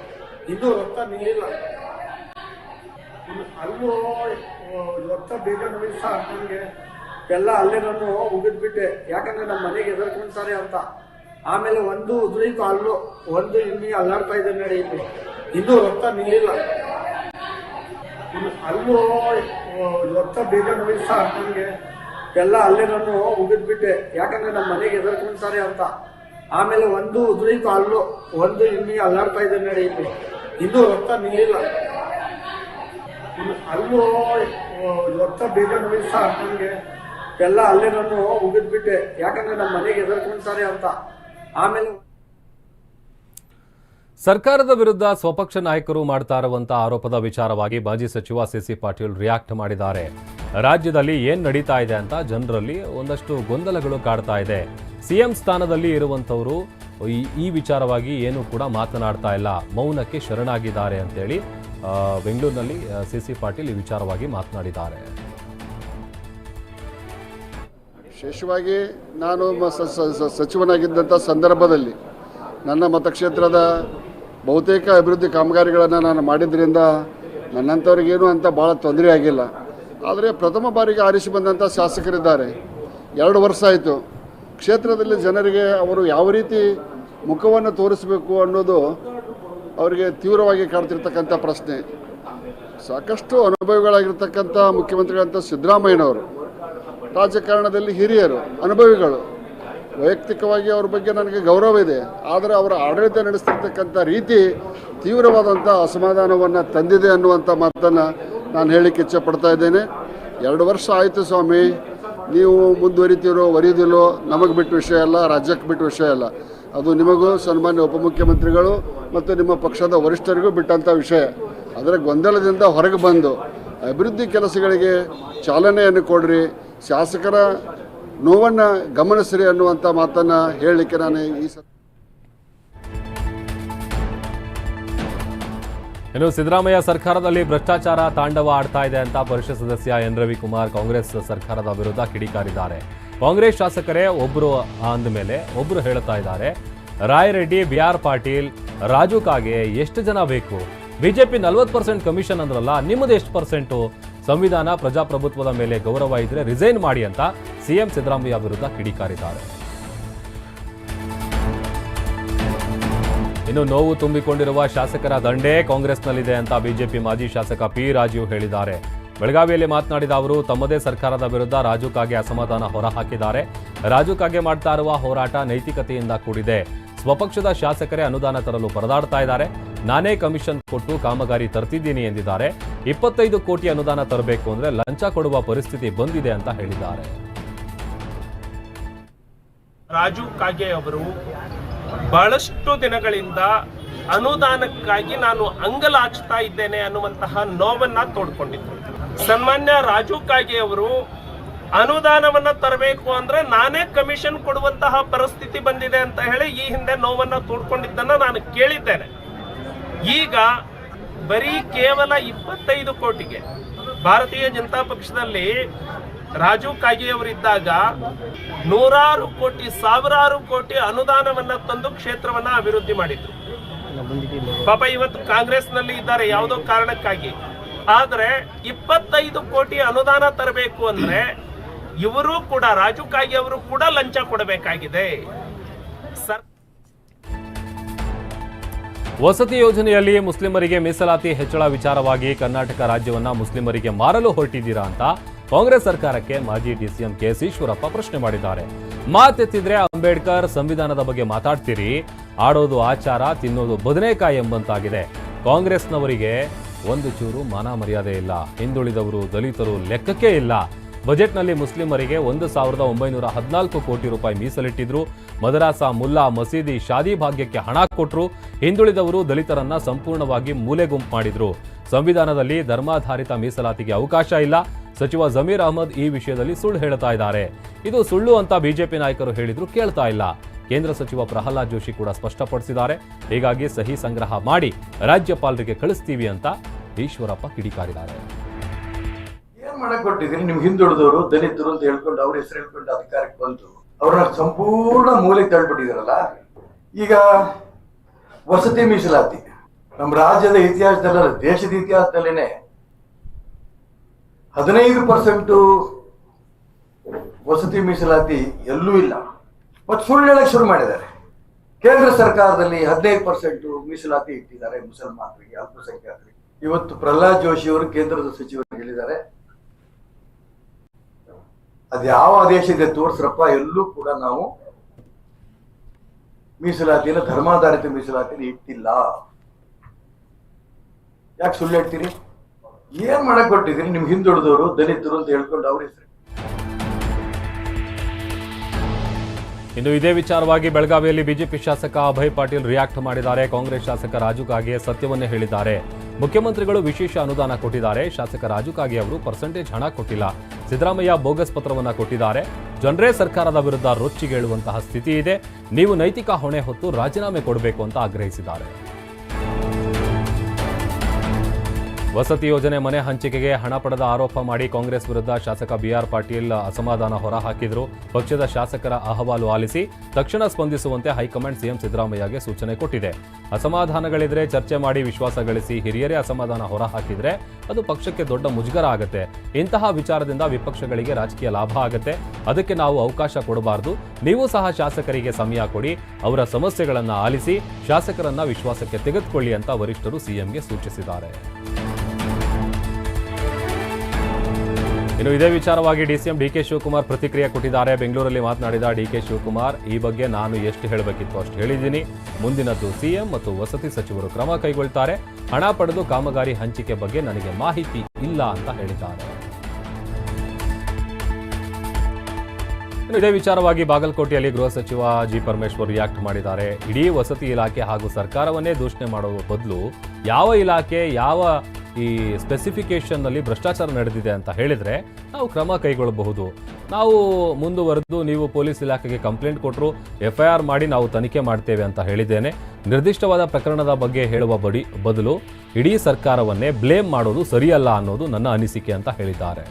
ಇನ್ನೂ ರಕ್ತ ನೀರಿಲ್ಲ ಅಲ್ಲೂ ರಕ್ತ ಬೇಗ ಸಹ ನನಗೆ ಎಲ್ಲ ಅಲ್ಲೇ ನಾನು ಉಗಿದ್ಬಿಟ್ಟೆ. ಯಾಕಂದ್ರೆ ನಮ್ಮ ಮನೆಗೆ ಎದುರ್ಕೊಂತಾರೆ ಅಂತ. ಆಮೇಲೆ ಒಂದು ಉದುರಿತು ಅಲ್ಲೂ ಒಂದು ಇಲ್ಲಿ ಅಲ್ಲಾಡ್ತಾ ಇದೆ ನಡೆಯುತ್ತೆ ಇನ್ನೂ ರಕ್ತ ನಿಲ್ಲಿಲ್ಲ ಅಲ್ಲೂ ರಕ್ತ ಬೇಗ ಸಹ ನನಗೆ ಎಲ್ಲ ಅಲ್ಲೇ ನಾನು ಉಗಿದ್ಬಿಟ್ಟೆ. ಯಾಕಂದ್ರೆ ನಮ್ಮ ಮನೆಗೆ ಎದುರ್ಕೊಂತಾರೆ ಅಂತ. ಆಮೇಲೆ ಒಂದು ಉದ್ರಿ ಕಾಲು ಒಂದು ಇನ್ನಿ ಅಲ್ಲಾಡ್ತಾ ಇದೆ ನಡೆಯಿತು ಇದು ರಕ್ತ ನಿಲ್ಲಿಲ್ಲ ಅಲ್ಲೂ ರಕ್ತ ಬೇಗ ನೋವಿಸ ನನಗೆ ಎಲ್ಲ ಅಲ್ಲೇ ನಾನು ಉಗಿದ್ಬಿಟ್ಟೆ. ಯಾಕಂದ್ರೆ ನಮ್ಮ ಮನೆಗೆ ಎದುರ್ಕೊಂತಾರೆ ಅಂತ. ಆಮೇಲೆ ಸರ್ಕಾರದ ವಿರುದ್ಧ ಸ್ವಪಕ್ಷ ನಾಯಕರು ಮಾಡ್ತಾ ಇರುವಂತಹ ಆರೋಪದ ವಿಚಾರವಾಗಿ ಮಾಜಿ ಸಚಿವ ಸಿಸಿ ಪಾಟೀಲ್ ರಿಯಾಕ್ಟ್ ಮಾಡಿದ್ದಾರೆ. ರಾಜ್ಯದಲ್ಲಿ ಏನ್ ನಡೀತಾ ಇದೆ ಅಂತ ಜನರಲ್ಲಿ ಒಂದಷ್ಟು ಗೊಂದಲಗಳು ಕಾಡ್ತಾ ಇದೆ. ಸಿಎಂ ಸ್ಥಾನದಲ್ಲಿ ಇರುವಂತವರು ಈ ವಿಚಾರವಾಗಿ ಏನು ಕೂಡ ಮಾತನಾಡ್ತಾ ಇಲ್ಲ. ಮೌನಕ್ಕೆ ಶರಣಾಗಿದ್ದಾರೆ ಅಂತೇಳಿ ಬೆಂಗಳೂರಿನಲ್ಲಿ ಸಿಸಿ ಪಾಟೀಲ್ ಈ ವಿಚಾರವಾಗಿ ಮಾತನಾಡಿದ್ದಾರೆ. ವಿಶೇಷವಾಗಿ ನಾನು ಸಚಿವನಾಗಿದ್ದಂಥ ಸಂದರ್ಭದಲ್ಲಿ ನನ್ನ ಮತಕ್ಷೇತ್ರದ ಬಹುತೇಕ ಅಭಿವೃದ್ಧಿ ಕಾಮಗಾರಿಗಳನ್ನು ನಾನು ಮಾಡಿದ್ರಿಂದ ನನ್ನಂಥವ್ರಿಗೇನು ಅಂತ ಭಾಳ ತೊಂದರೆ ಆಗಿಲ್ಲ. ಆದರೆ ಪ್ರಥಮ ಬಾರಿಗೆ ಆರಿಸಿ ಬಂದಂಥ ಶಾಸಕರಿದ್ದಾರೆ. ಎರಡು ವರ್ಷ ಆಯಿತು. ಕ್ಷೇತ್ರದಲ್ಲಿ ಜನರಿಗೆ ಅವರು ಯಾವ ರೀತಿ ಮುಖವನ್ನು ತೋರಿಸಬೇಕು ಅನ್ನೋದು ಅವರಿಗೆ ತೀವ್ರವಾಗಿ ಕಾಡ್ತಿರ್ತಕ್ಕಂಥ ಪ್ರಶ್ನೆ. ಸಾಕಷ್ಟು ಅನುಭವಿಗಳಾಗಿರ್ತಕ್ಕಂಥ ಮುಖ್ಯಮಂತ್ರಿಗಳಂಥ ಸಿದ್ದರಾಮಯ್ಯನವರು, ರಾಜಕಾರಣದಲ್ಲಿ ಹಿರಿಯರು, ಅನುಭವಿಗಳು ವೈಯಕ್ತಿಕವಾಗಿ ಅವ್ರ ಬಗ್ಗೆ ನನಗೆ ಗೌರವ ಇದೆ. ಆದರೆ ಅವರ ಆಡಳಿತ ನಡೆಸ್ತಿರ್ತಕ್ಕಂಥ ರೀತಿ ತೀವ್ರವಾದಂಥ ಅಸಮಾಧಾನವನ್ನು ತಂದಿದೆ ಅನ್ನುವಂಥ ಮಾತನ್ನು ನಾನು ಹೇಳಿಕ್ಕೆ ಇಚ್ಛೆ ಪಡ್ತಾ ಇದ್ದೇನೆ. ಎರಡು ವರ್ಷ ಆಯಿತು ಸ್ವಾಮಿ, ನೀವು ಮುಂದುವರಿತೀರೋ ಒರಿದಿಲ್ಲೋ ನಮಗೆ ಬಿಟ್ಟ ವಿಷಯ ಅಲ್ಲ, ರಾಜ್ಯಕ್ಕೆ ಬಿಟ್ಟ ವಿಷಯ ಅಲ್ಲ. ಅದು ನಿಮಗೂ ಸನ್ಮಾನ್ಯ ಉಪಮುಖ್ಯಮಂತ್ರಿಗಳು ಮತ್ತು ನಿಮ್ಮ ಪಕ್ಷದ ವರಿಷ್ಠರಿಗೂ ಬಿಟ್ಟಂಥ ವಿಷಯ. ಅದರ ಗೊಂದಲದಿಂದ ಹೊರಗೆ ಬಂದು ಅಭಿವೃದ್ಧಿ ಕೆಲಸಗಳಿಗೆ ಚಾಲನೆಯನ್ನು ಕೊಡ್ರಿ. ಶಾಸಕರ ನೋವನ್ನು ಗಮನಿಸ್ರಿ ಅನ್ನುವಂಥ ಮಾತನ್ನು ಹೇಳಲಿಕ್ಕೆ ನಾನು ಈ ಇನ್ನು ಸಿದ್ದರಾಮಯ್ಯ ಸರ್ಕಾರದಲ್ಲಿ ಭ್ರಷ್ಟಾಚಾರ ತಾಂಡವ ಆಡ್ತಾ ಇದೆ ಅಂತ ಪರಿಷತ್ ಸದಸ್ಯ ಎನ್. ರವಿಕುಮಾರ್ ಕಾಂಗ್ರೆಸ್ ಸರ್ಕಾರದ ವಿರುದ್ಧ ಕಿಡಿಕಾರಿದ್ದಾರೆ. ಕಾಂಗ್ರೆಸ್ ಶಾಸಕರೇ ಒಬ್ಬರು ಅಂದ ಮೇಲೆ ಒಬ್ಬರು ಹೇಳ್ತಾ ಇದ್ದಾರೆ, ರಾಯರೆಡ್ಡಿ ಬಿ ಆರ್ ಪಾಟೀಲ್, ರಾಜು ಕಾಗೆ ಎಷ್ಟು ಜನ ಬೇಕು? ಬಿಜೆಪಿ ನಲ್ವತ್ತು ಪರ್ಸೆಂಟ್ ಕಮಿಷನ್ ಅಂದ್ರಲ್ಲ, ನಿಮ್ಮದು ಎಷ್ಟು ಪರ್ಸೆಂಟು? ಸಂವಿಧಾನ ಪ್ರಜಾಪ್ರಭುತ್ವದ ಮೇಲೆ ಗೌರವ ಇದ್ರೆ ರಿಸೈನ್ ಮಾಡಿ ಅಂತ ಸಿಎಂ ಸಿದ್ದರಾಮಯ್ಯ ವಿರುದ್ಧ ಕಿಡಿಕಾರಿದ್ದಾರೆ. ಇನ್ನು ನೋವು ತುಂಬಿಕೊಂಡಿರುವ ಶಾಸಕರ ದಂಡೇ ಕಾಂಗ್ರೆಸ್ನಲ್ಲಿದೆ ಅಂತ ಬಿಜೆಪಿ ಮಾಜಿ ಶಾಸಕ ಪಿ ರಾಜೀವ್ ಹೇಳಿದ್ದಾರೆ. ಬೆಳಗಾವಿಯಲ್ಲಿ ಮಾತನಾಡಿದ ಅವರು, ತಮ್ಮದೇ ಸರ್ಕಾರದ ವಿರುದ್ಧ ರಾಜು ಕಾಗೆ ಅಸಮಾಧಾನ ಹೊರಹಾಕಿದ್ದಾರೆ. ರಾಜು ಕಾಗೆ ಮಾಡ್ತಾ ಇರುವ ಹೋರಾಟ ನೈತಿಕತೆಯಿಂದ ಕೂಡಿದೆ. ಸ್ವಪಕ್ಷದ ಶಾಸಕರೇ ಅನುದಾನ ತರಲು ಪರದಾಡ್ತಾ ಇದ್ದಾರೆ. ನಾನೇ ಕಮಿಷನ್ ಕೊಟ್ಟು ಕಾಮಗಾರಿ ತರ್ತಿದ್ದೀನಿ ಎಂದಿದ್ದಾರೆ. ಇಪ್ಪತ್ತೈದು ಕೋಟಿ ಅನುದಾನ ತರಬೇಕು ಅಂದ್ರೆ ಲಂಚ ಕೊಡುವ ಪರಿಸ್ಥಿತಿ ಬಂದಿದೆ ಅಂತ ಹೇಳಿದ್ದಾರೆ. ರಾಜು ಕಾಗೆ ಅವರು ಬಹಳಷ್ಟು ದಿನಗಳಿಂದ ಅನುದಾನಕ್ಕಾಗಿ ನಾನು ಅಂಗಲಾಚ್ತಾ ಇದ್ದೇನೆ ಅನ್ನುವಂತಹ ನೋವನ್ನ ತೋಡ್ಕೊಂಡಿದ್ದರು ಸನ್ಮಾನ್ಯ ರಾಜು ಕಾಗೆ ಅವರು ಅನುದಾನವನ್ನ ತರಬೇಕು ಅಂದ್ರೆ ನಾನೇ ಕಮಿಷನ್ ಕೊಡುವಂತಹ ಪರಿಸ್ಥಿತಿ ಬಂದಿದೆ ಅಂತ ಹೇಳಿ ಈ ಹಿಂದೆ ನೋವನ್ನ ತೋಡ್ಕೊಂಡಿದ್ದನ್ನ ನಾನು ಕೇಳಿದ್ದೇನೆ. ಈಗ ಬರೀ ಕೇವಲ ಇಪ್ಪತ್ತೈದು ಕೋಟಿಗೆ ಭಾರತೀಯ ಜನತಾ ಪಕ್ಷದಲ್ಲಿ ರಾಜು ಕಾಗೆಯವರಿದ್ದಾಗ ನೂರಾರು ಕೋಟಿ, ಸಾವಿರಾರು ಕೋಟಿ ಅನುದಾನವನ್ನ ತಂದು ಕ್ಷೇತ್ರವನ್ನ ಅಭಿವೃದ್ಧಿ ಮಾಡಿದ್ರು. ಪಾಪ ಇವತ್ತು ಕಾಂಗ್ರೆಸ್ನಲ್ಲಿ ಇದ್ದಾರೆ ಯಾವುದೋ ಕಾರಣಕ್ಕಾಗಿ. ಆದ್ರೆ ಇಪ್ಪತ್ತೈದು ಕೋಟಿ ಅನುದಾನ ತರಬೇಕು ಅಂದ್ರೆ ಇವರು ಕೂಡ ರಾಜು ಕಾಗೆ ಅವರು ಕೂಡ ಲಂಚ ಕೊಡಬೇಕಾಗಿದೆ. ಸರ್ ವಸತಿ ಯೋಜನೆಯಲ್ಲಿ ಮುಸ್ಲಿಮರಿಗೆ ಮೀಸಲಾತಿ ಹೆಚ್ಚಳ ವಿಚಾರವಾಗಿ ಕರ್ನಾಟಕ ರಾಜ್ಯವನ್ನ ಮುಸ್ಲಿಮರಿಗೆ ಮಾರಲು ಹೊರಟಿದ್ದೀರಾ ಅಂತ ಕಾಂಗ್ರೆಸ್ ಸರ್ಕಾರಕ್ಕೆ ಮಾಜಿ ಡಿಸಿಎಂ ಕೆಎಸ್ ಈಶ್ವರಪ್ಪ ಪ್ರಶ್ನೆ ಮಾಡಿದ್ದಾರೆ. ಮಾತೆತ್ತಿದ್ರೆ ಅಂಬೇಡ್ಕರ್ ಸಂವಿಧಾನದ ಬಗ್ಗೆ ಮಾತಾಡ್ತೀರಿ, ಆಡೋದು ಆಚಾರ, ತಿನ್ನೋದು ಬದನೆಕಾಯಿ ಎಂಬಂತಾಗಿದೆ. ಕಾಂಗ್ರೆಸ್ನವರಿಗೆ ಒಂದು ಚೂರು ಮಾನ ಮರ್ಯಾದೆ ಇಲ್ಲ. ಹಿಂದುಳಿದವರು ದಲಿತರು ಲೆಕ್ಕಕ್ಕೆ ಇಲ್ಲ. ಬಜೆಟ್ನಲ್ಲಿ ಮುಸ್ಲಿಮರಿಗೆ ಒಂದು ಸಾವಿರದ ಒಂಬೈನೂರ ಹದಿನಾಲ್ಕು ಕೋಟಿ ರೂಪಾಯಿ ಮೀಸಲಿಟ್ಟಿದ್ರು. ಮದರಾಸ ಮುಲ್ಲಾ ಮಸೀದಿ ಶಾದಿ ಭಾಗ್ಯಕ್ಕೆ ಹಣ ಕೊಟ್ಟರು ಹಿಂದುಳಿದವರು ದಲಿತರನ್ನ ಸಂಪೂರ್ಣವಾಗಿ ಮೂಲೆಗುಂಪು ಮಾಡಿದ್ರು. ಸಂವಿಧಾನದಲ್ಲಿ ಧರ್ಮಾಧಾರಿತ ಮೀಸಲಾತಿಗೆ ಅವಕಾಶ ಇಲ್ಲ. ಸಚಿವ ಜಮೀರ್ ಅಹಮದ್ ಈ ವಿಷಯದಲ್ಲಿ ಸುಳ್ಳು ಹೇಳ್ತಾ ಇದ್ದಾರೆ. ಇದು ಸುಳ್ಳು ಅಂತ ಬಿಜೆಪಿ ನಾಯಕರು ಹೇಳಿದ್ರು ಕೇಳ್ತಾ ಇಲ್ಲ. ಕೇಂದ್ರ ಸಚಿವ ಪ್ರಹ್ಲಾದ್ ಜೋಶಿ ಕೂಡ ಸ್ಪಷ್ಟಪಡಿಸಿದ್ದಾರೆ. ಹೀಗಾಗಿ ಸಹಿ ಸಂಗ್ರಹ ಮಾಡಿ ರಾಜ್ಯಪಾಲರಿಗೆ ಕಳಿಸ್ತೀವಿ ಅಂತ ಈಶ್ವರಪ್ಪ ಕಿಡಿಕಾರಿದ್ದಾರೆ. ಮಾಡಕ್ ಕೊಟ್ಟಿದ್ದೀನಿ ನಿಮ್ ಹಿಂದುಳಿದವರು, ದಲಿತರು ಅಂತ ಹೇಳ್ಕೊಂಡು ಅವ್ರ ಹೆಸರು ಹೇಳ್ಕೊಂಡು ಅಧಿಕಾರಕ್ಕೆ ಬಂತು ಅವ್ರನ್ನ ಸಂಪೂರ್ಣ ಮೂಲೆ ತಳ್ಳಿಬಿಟ್ಟಿದಾರಲ್ಲ ಈಗ ವಸತಿ ಮೀಸಲಾತಿ. ನಮ್ಮ ರಾಜ್ಯದ ಇತಿಹಾಸದಲ್ಲ ದೇಶದ ಇತಿಹಾಸದಲ್ಲೇನೆ ಹದಿನೈದು ಪರ್ಸೆಂಟ್ ವಸತಿ ಮೀಸಲಾತಿ ಎಲ್ಲೂ ಇಲ್ಲ. ಮತ್ತೆ ಸುಳ್ಳು ಹೇಳಕ್ ಶುರು ಮಾಡಿದ್ದಾರೆ. ಕೇಂದ್ರ ಸರ್ಕಾರದಲ್ಲಿ ಹದಿನೈದು ಪರ್ಸೆಂಟ್ ಮೀಸಲಾತಿ ಇಟ್ಟಿದ್ದಾರೆ, ಮುಸಲ್ಮಾನರಿಗೆ, ಅಲ್ಪಸಂಖ್ಯಾತರಿಗೆ. ಇವತ್ತು ಪ್ರಹ್ಲಾದ್ ಜೋಶಿ ಅವರು ಕೇಂದ್ರದ ಸಚಿವರು ಹೇಳಿದ್ದಾರೆ ಅದ್ ಯಾವ ಆದೇಶ ಇದೆ ತೋರಿಸ್ರಪ್ಪ, ಎಲ್ಲೂ ಕೂಡ ನಾವು ಮೀಸಲಾತಿನ ಧರ್ಮಾಧಾರಿತ ಮೀಸಲಾತಿ ಇಟ್ಟಿಲ್ಲ. ಯಾಕೆ ಸುಳ್ಳು ಹೇಳ್ತೀರಿ? ಏನ್ ಮಾಡಕ್ ಕೊಟ್ಟಿದ್ದೀರಿ ನಿಮ್ ಹಿಂದುಳಿದವರು, ದಲಿತರು ಅಂತ ಹೇಳ್ಕೊಂಡು ಅವ್ರ ಹೆಸರು. ಇನ್ನು ಇದೇ ವಿಚಾರವಾಗಿ ಬೆಳಗಾವಿಯಲ್ಲಿ ಬಿಜೆಪಿ ಶಾಸಕ ಅಭಯ್ ಪಾಟೀಲ್ ರಿಯಾಕ್ಟ್ ಮಾಡಿದ್ದಾರೆ. ಕಾಂಗ್ರೆಸ್ ಶಾಸಕ ರಾಜು ಕಾಗೆ ಸತ್ಯವನ್ನೇ ಹೇಳಿದ್ದಾರೆ. ಮುಖ್ಯಮಂತ್ರಿಗಳು ವಿಶೇಷ ಅನುದಾನ ಕೊಟ್ಟಿದ್ದಾರೆ. ಶಾಸಕ ರಾಜು ಕಾಗೆ ಅವರು ಪರ್ಸೆಂಟೇಜ್ ಹಣ ಕೊಟ್ಟಿಲ್ಲ. ಸಿದ್ದರಾಮಯ್ಯ ಬೋಗಸ್ ಪತ್ರವನ್ನ ಕೊಟ್ಟಿದ್ದಾರೆ. ಜನರೇ ಸರ್ಕಾರದ ವಿರುದ್ಧ ರೊಚ್ಚಿಗೇಳುವಂತಹ ಸ್ಥಿತಿ ಇದೆ ನೀವು ನೈತಿಕ ಹೊಣೆ ಹೊತ್ತು ರಾಜೀನಾಮೆ ಕೊಡಬೇಕು ಅಂತ ಆಗ್ರಹಿಸಿದ್ದಾರೆ. ವಸತಿ ಯೋಜನೆ ಮನೆ ಹಂಚಿಕೆಗೆ ಹಣ ಪಡೆದ ಆರೋಪ ಮಾಡಿ ಕಾಂಗ್ರೆಸ್ ವಿರುದ್ಧ ಶಾಸಕ ಬಿಆರ್ ಪಾಟೀಲ್ ಅಸಮಾಧಾನ ಹೊರಹಾಕಿದ್ರು. ಪಕ್ಷದ ಶಾಸಕರ ಅಹವಾಲು ಆಲಿಸಿ ತಕ್ಷಣ ಸ್ಪಂದಿಸುವಂತೆ ಹೈಕಮಾಂಡ್ ಸಿಎಂ ಸಿದ್ದರಾಮಯ್ಯಗೆ ಸೂಚನೆ ಕೊಟ್ಟಿದೆ. ಅಸಮಾಧಾನಗಳಿದ್ರೆ ಚರ್ಚೆ ಮಾಡಿ ವಿಶ್ವಾಸ ಗಳಿಸಿ ಹಿರಿಯರೇ ಅಸಮಾಧಾನ ಹೊರಹಾಕಿದ್ರೆ ಅದು ಪಕ್ಷಕ್ಕೆ ದೊಡ್ಡ ಮುಜುಗರ ಆಗುತ್ತೆ. ಇಂತಹ ವಿಚಾರದಿಂದ ವಿಪಕ್ಷಗಳಿಗೆ ರಾಜಕೀಯ ಲಾಭ ಆಗುತ್ತೆ. ಅದಕ್ಕೆ ನಾವು ಅವಕಾಶ ಕೊಡಬಾರದು. ನೀವು ಸಹ ಶಾಸಕರಿಗೆ ಸಮಯ ಕೊಡಿ. ಅವರ ಸಮಸ್ಯೆಗಳನ್ನು ಆಲಿಸಿ ಶಾಸಕರನ್ನ ವಿಶ್ವಾಸಕ್ಕೆ ತೆಗೆದುಕೊಳ್ಳಿ ಅಂತ ವರಿಷ್ಠರು ಸಿಎಂಗೆ ಸೂಚಿಸಿದ್ದಾರೆ. ಇನ್ನು ಇದೇ ವಿಚಾರವಾಗಿ ಡಿಸಿಎಂ ಡಿಕೆ ಶಿವಕುಮಾರ್ ಪ್ರತಿಕ್ರಿಯೆ ಕೊಟ್ಟಿದ್ದಾರೆ. ಬೆಂಗಳೂರಲ್ಲಿ ಮಾತನಾಡಿದ ಡಿಕೆ ಶಿವಕುಮಾರ್, ಈ ಬಗ್ಗೆ ನಾನು ಎಷ್ಟು ಹೇಳಬೇಕಿತ್ತು ಅಷ್ಟು ಹೇಳಿದ್ದೀನಿ. ಮುಂದಿನದ್ದು ಸಿಎಂ ಮತ್ತು ವಸತಿ ಸಚಿವರು ಕ್ರಮ ಕೈಗೊಳ್ತಾರೆ. ಹಣ ಪಡೆದು ಕಾಮಗಾರಿ ಹಂಚಿಕೆ ಬಗ್ಗೆ ನನಗೆ ಮಾಹಿತಿ ಇಲ್ಲ ಅಂತ ಹೇಳಿದ್ದಾರೆ. ಇದೇ ವಿಚಾರವಾಗಿ ಬಾಗಲಕೋಟೆಯಲ್ಲಿ ಗೃಹ ಸಚಿವ ಜಿ ಪರಮೇಶ್ವರ್ ರಿಯಾಕ್ಟ್ ಮಾಡಿದ್ದಾರೆ. ಇಡೀ ವಸತಿ ಇಲಾಖೆ ಹಾಗೂ ಸರ್ಕಾರವನ್ನೇ ದೂಷಣೆ ಮಾಡುವ ಬದಲು ಯಾವ ಇಲಾಖೆ, ಯಾವ ಈ ಸ್ಪೆಸಿಫಿಕೇಷನ್ನಲ್ಲಿ ಭ್ರಷ್ಟಾಚಾರ ನಡೆದಿದೆ ಅಂತ ಹೇಳಿದರೆ ನಾವು ಕ್ರಮ ಕೈಗೊಳ್ಳಬಹುದು. ನಾವು ಮುಂದುವರೆದು ನೀವು ಪೊಲೀಸ್ ಇಲಾಖೆಗೆ ಕಂಪ್ಲೇಂಟ್ ಕೊಟ್ಟರು ಆರ್ ಮಾಡಿ ನಾವು ತನಿಖೆ ಮಾಡ್ತೇವೆ ಅಂತ ಹೇಳಿದ್ದೇನೆ. ನಿರ್ದಿಷ್ಟವಾದ ಪ್ರಕರಣದ ಬಗ್ಗೆ ಹೇಳುವ ಬಡಿ, ಬದಲು ಇಡೀ ಸರ್ಕಾರವನ್ನೇ ಬ್ಲೇಮ್ ಮಾಡೋದು ಸರಿಯಲ್ಲ ಅನ್ನೋದು ನನ್ನ ಅನಿಸಿಕೆ ಅಂತ ಹೇಳಿದ್ದಾರೆ.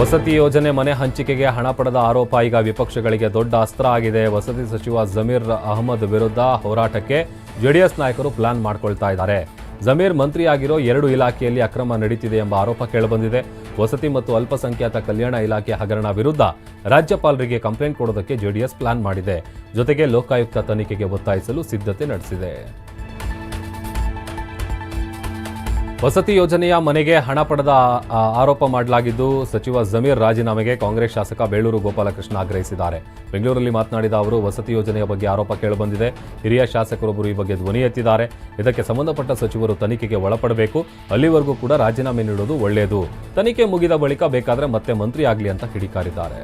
ವಸತಿ ಯೋಜನೆ ಮನೆ ಹಂಚಿಕೆಗೆ ಹಣ ಪಡೆದ ಆರೋಪ ಈಗ ವಿಪಕ್ಷಗಳಿಗೆ ದೊಡ್ಡ ಅಸ್ತ್ರ ಆಗಿದೆ. ವಸತಿ ಸಚಿವ ಜಮೀರ್ ಅಹಮದ್ ವಿರುದ್ಧ ಹೋರಾಟಕ್ಕೆ ಜೆಡಿಎಸ್ ನಾಯಕರು ಪ್ಲಾನ್ ಮಾಡ್ಕೊಳ್ತಾ ಇದ್ದಾರೆ. ಜಮೀರ್ ಮಂತ್ರಿಯಾಗಿರೋ ಎರಡು ಇಲಾಖೆಯಲ್ಲಿ ಅಕ್ರಮ ನಡೀತಿದೆ ಎಂಬ ಆರೋಪ ಕೇಳಬಂದಿದೆ. ವಸತಿ ಮತ್ತು ಅಲ್ಪಸಂಖ್ಯಾತ ಕಲ್ಯಾಣ ಇಲಾಖೆ ಹಗರಣ ವಿರುದ್ಧ ರಾಜ್ಯಪಾಲರಿಗೆ ಕಂಪ್ಲೇಂಟ್ ಕೊಡೋದಕ್ಕೆ ಜೆಡಿಎಸ್ ಪ್ಲಾನ್ ಮಾಡಿದೆ. ಜೊತೆಗೆ ಲೋಕಾಯುಕ್ತ ತನಿಖೆಗೆ ಒತ್ತಾಯಿಸಲು ಸಿದ್ಧತೆ ನಡೆಸಿದೆ. ವಸತಿ ಯೋಜನೆಯ ಮನೆಗೆ ಹಣ ಪಡೆದ ಆರೋಪ ಮಾಡಲಾಗಿದ್ದು ಸಚಿವ ಜಮೀರ್ ರಾಜೀನಾಮೆಗೆ ಕಾಂಗ್ರೆಸ್ ಶಾಸಕ ಬೇಳೂರು ಗೋಪಾಲಕೃಷ್ಣ ಆಗ್ರಹಿಸಿದ್ದಾರೆ. ಬೆಂಗಳೂರಲ್ಲಿ ಮಾತನಾಡಿದ ಅವರು, ವಸತಿ ಯೋಜನೆಯ ಬಗ್ಗೆ ಆರೋಪ ಕೇಳಿಬಂದಿದೆ. ಹಿರಿಯ ಶಾಸಕರೊಬ್ಬರು ಈ ಬಗ್ಗೆ ಧ್ವನಿ ಎತ್ತಿದ್ದಾರೆ. ಇದಕ್ಕೆ ಸಂಬಂಧಪಟ್ಟ ಸಚಿವರು ತನಿಖೆಗೆ ಒಳಪಡಬೇಕು. ಅಲ್ಲಿವರೆಗೂ ಕೂಡ ರಾಜೀನಾಮೆ ನೀಡೋದು ಒಳ್ಳೆಯದು. ತನಿಖೆ ಮುಗಿದ ಬಳಿಕ ಬೇಕಾದರೆ ಮತ್ತೆ ಮಂತ್ರಿ ಆಗಲಿ ಅಂತ ಕಿಡಿಕಾರಿದ್ದಾರೆ.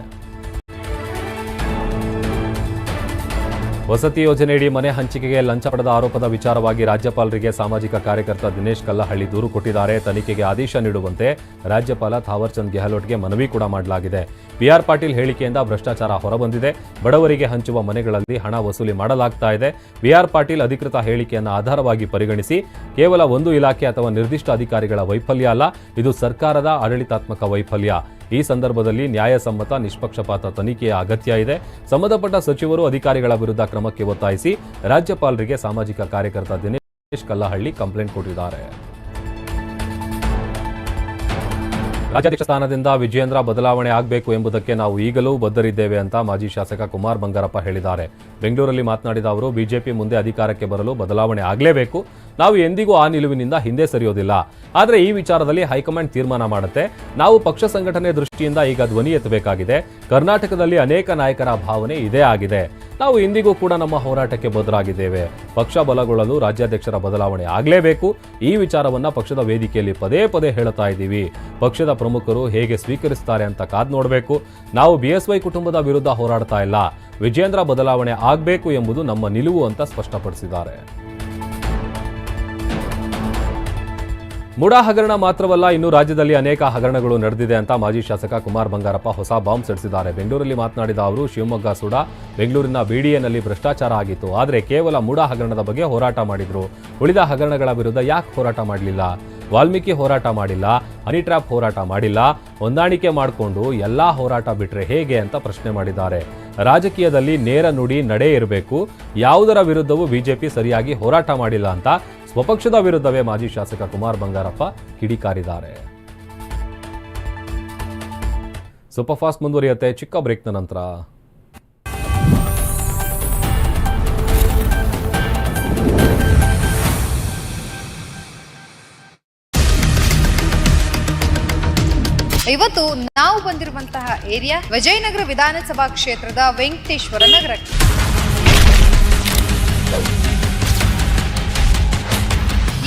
ವಸತಿ ಯೋಜನೆಯಡಿ ಮನೆ ಹಂಚಿಕೆಗೆ ಲಂಚ ಪಡೆದ ಆರೋಪದ ವಿಚಾರವಾಗಿ ರಾಜ್ಯಪಾಲರಿಗೆ ಸಾಮಾಜಿಕ ಕಾರ್ಯಕರ್ತ ದಿನೇಶ್ ಕಲ್ಲಹಳ್ಳಿ ದೂರು ಕೊಟ್ಟಿದ್ದಾರೆ. ತನಿಖೆಗೆ ಆದೇಶ ನೀಡುವಂತೆ ರಾಜ್ಯಪಾಲ ಥಾವರ್ಚಂದ್ ಗೆಹ್ಲೋಟ್ಗೆ ಮನವಿ ಕೂಡ ಮಾಡಲಾಗಿದೆ. ಬಿಆರ್ ಪಾಟೀಲ್ ಹೇಳಿಕೆಯಿಂದ ಭ್ರಷ್ಟಾಚಾರ ಹೊರಬಂದಿದೆ. ಬಡವರಿಗೆ ಹಂಚುವ ಮನೆಗಳಲ್ಲಿ ಹಣ ವಸೂಲಿ ಮಾಡಲಾಗ್ತಾ ಇದೆ. ಬಿಆರ್ ಪಾಟೀಲ್ ಅಧಿಕೃತ ಹೇಳಿಕೆಯನ್ನು ಆಧಾರವಾಗಿ ಪರಿಗಣಿಸಿ ಕೇವಲ ಒಂದು ಇಲಾಖೆ ಅಥವಾ ನಿರ್ದಿಷ್ಟ ಅಧಿಕಾರಿಗಳ ವೈಫಲ್ಯ ಅಲ್ಲ, ಇದು ಸರ್ಕಾರದ ಆಡಳಿತಾತ್ಮಕ ವೈಫಲ್ಯ. ಈ ಸಂದರ್ಭದಲ್ಲಿ ನ್ಯಾಯಸಮ್ಮತ, ನಿಷ್ಪಕ್ಷಪಾತ ತನಿಖೆಯ ಅಗತ್ಯ ಇದೆ. ಸಂಬಂಧಪಟ್ಟ ಸಚಿವರು ಅಧಿಕಾರಿಗಳ ವಿರುದ್ಧ ಕ್ರಮಕ್ಕೆ ಒತ್ತಾಯಿಸಿ ರಾಜ್ಯಪಾಲರಿಗೆ ಸಾಮಾಜಿಕ ಕಾರ್ಯಕರ್ತ ದಿನೇಶ್ ಕಲ್ಲಹಳ್ಳಿ ಕಂಪ್ಲೇಂಟ್ ಕೊಟ್ಟಿದ್ದಾರೆ. ರಾಜ್ಯಾಧ್ಯಕ್ಷ ಸ್ಥಾನದಿಂದ ವಿಜಯೇಂದ್ರ ಬದಲಾವಣೆ ಆಗಬೇಕು ಎಂಬುದಕ್ಕೆ ನಾವು ಈಗಲೂ ಬದ್ಧರಿದ್ದೇವೆ ಅಂತ ಮಾಜಿ ಶಾಸಕ ಕುಮಾರ್ ಬಂಗಾರಪ್ಪ ಹೇಳಿದ್ದಾರೆ. ಬೆಂಗಳೂರಲ್ಲಿ ಮಾತನಾಡಿದ ಅವರು, ಬಿಜೆಪಿ ಮುಂದೆ ಅಧಿಕಾರಕ್ಕೆ ಬರಲು ಬದಲಾವಣೆ ಆಗಲೇಬೇಕು. ನಾವು ಎಂದಿಗೂ ಆ ನಿಲುವಿನಿಂದ ಹಿಂದೆ ಸರಿಯೋದಿಲ್ಲ. ಆದರೆ ಈ ವಿಚಾರದಲ್ಲಿ ಹೈಕಮಾಂಡ್ ತೀರ್ಮಾನ ಮಾಡುತ್ತೆ. ನಾವು ಪಕ್ಷ ಸಂಘಟನೆ ದೃಷ್ಟಿಯಿಂದ ಈಗ ಧ್ವನಿ ಎತ್ತಬೇಕಾಗಿದೆ. ಕರ್ನಾಟಕದಲ್ಲಿ ಅನೇಕ ನಾಯಕರ ಭಾವನೆ ಇದೇ ಆಗಿದೆ. ನಾವು ಇಂದಿಗೂ ಕೂಡ ನಮ್ಮ ಹೋರಾಟಕ್ಕೆ ಬದಲಾಗಿದ್ದೇವೆ ಪಕ್ಷ ಬಲಗೊಳ್ಳಲು ರಾಜ್ಯಾಧ್ಯಕ್ಷರ ಬದಲಾವಣೆ ಆಗಲೇಬೇಕು. ಈ ವಿಚಾರವನ್ನು ಪಕ್ಷದ ವೇದಿಕೆಯಲ್ಲಿ ಪದೇ ಪದೇ ಹೇಳುತ್ತಾ ಇದ್ದೀವಿ. ಪಕ್ಷದ ಪ್ರಮುಖರು ಹೇಗೆ ಸ್ವೀಕರಿಸ್ತಾರೆ ಅಂತ ಕಾದ್ ನೋಡಬೇಕು. ನಾವು ಬಿಎಸ್ವೈ ಕುಟುಂಬದ ವಿರುದ್ಧ ಹೋರಾಡ್ತಾ ಇಲ್ಲ. ವಿಜೇಂದ್ರ ಬದಲಾವಣೆ ಆಗಬೇಕು ಎಂಬುದು ನಮ್ಮ ನಿಲುವು ಅಂತ ಸ್ಪಷ್ಟಪಡಿಸಿದ್ದಾರೆ. ಮುಡಾ ಹಗರಣ ಮಾತ್ರವಲ್ಲ, ಇನ್ನು ರಾಜ್ಯದಲ್ಲಿ ಅನೇಕ ಹಗರಣಗಳು ನಡೆದಿದೆ ಅಂತ ಮಾಜಿ ಶಾಸಕ ಕುಮಾರ್ ಬಂಗಾರಪ್ಪ ಹೊಸ ಬಾಂಬ್ ಸಿಡಿಸಿದ್ದಾರೆ. ಬೆಂಗಳೂರಲ್ಲಿ ಮಾತನಾಡಿದ ಅವರು, ಶಿವಮೊಗ್ಗ, ಸುಡಾ, ಬೆಂಗಳೂರಿನ ಬಿಡಿಎನಲ್ಲಿ ಭ್ರಷ್ಟಾಚಾರ ಆಗಿತ್ತು. ಆದರೆ ಕೇವಲ ಮುಡಾ ಹಗರಣದ ಬಗ್ಗೆ ಹೋರಾಟ ಮಾಡಿದ್ರು. ಉಳಿದ ಹಗರಣಗಳ ವಿರುದ್ಧ ಯಾಕೆ ಹೋರಾಟ ಮಾಡಲಿಲ್ಲ? ವಾಲ್ಮೀಕಿ ಹೋರಾಟ ಮಾಡಿಲ್ಲ, ಹನಿ ಟ್ರ್ಯಾಪ್ ಹೋರಾಟ ಮಾಡಿಲ್ಲ, ಹೊಂದಾಣಿಕೆ ಮಾಡಿಕೊಂಡು ಎಲ್ಲ ಹೋರಾಟ ಬಿಟ್ಟರೆ ಹೇಗೆ ಅಂತ ಪ್ರಶ್ನೆ ಮಾಡಿದ್ದಾರೆ. ರಾಜಕೀಯದಲ್ಲಿ ನೇರ ನುಡಿ ನಡೆ ಇರಬೇಕು. ಯಾವುದರ ವಿರುದ್ಧವೂ ಬಿಜೆಪಿ ಸರಿಯಾಗಿ ಹೋರಾಟ ಮಾಡಿಲ್ಲ ಅಂತ ಸ್ವಪಕ್ಷದ ವಿರುದ್ಧವೇ ಮಾಜಿ ಶಾಸಕ ಕುಮಾರ್ ಬಂಗಾರಪ್ಪ ಕಿಡಿಕಾರಿದ್ದಾರೆ. ಸೂಪರ್ ಫಾಸ್ಟ್ ಮುಂದುವರಿಯುತ್ತೆ, ಚಿಕ್ಕ ಬ್ರೇಕ್ನ ನಂತರ. ಇವತ್ತು ನಾವು ಬಂದಿರುವಂತಹ ಏರಿಯಾ ವಿಜಯನಗರ ವಿಧಾನಸಭಾ ಕ್ಷೇತ್ರದ ವೆಂಕಟೇಶ್ವರ ನಗರಕ್ಕೆ.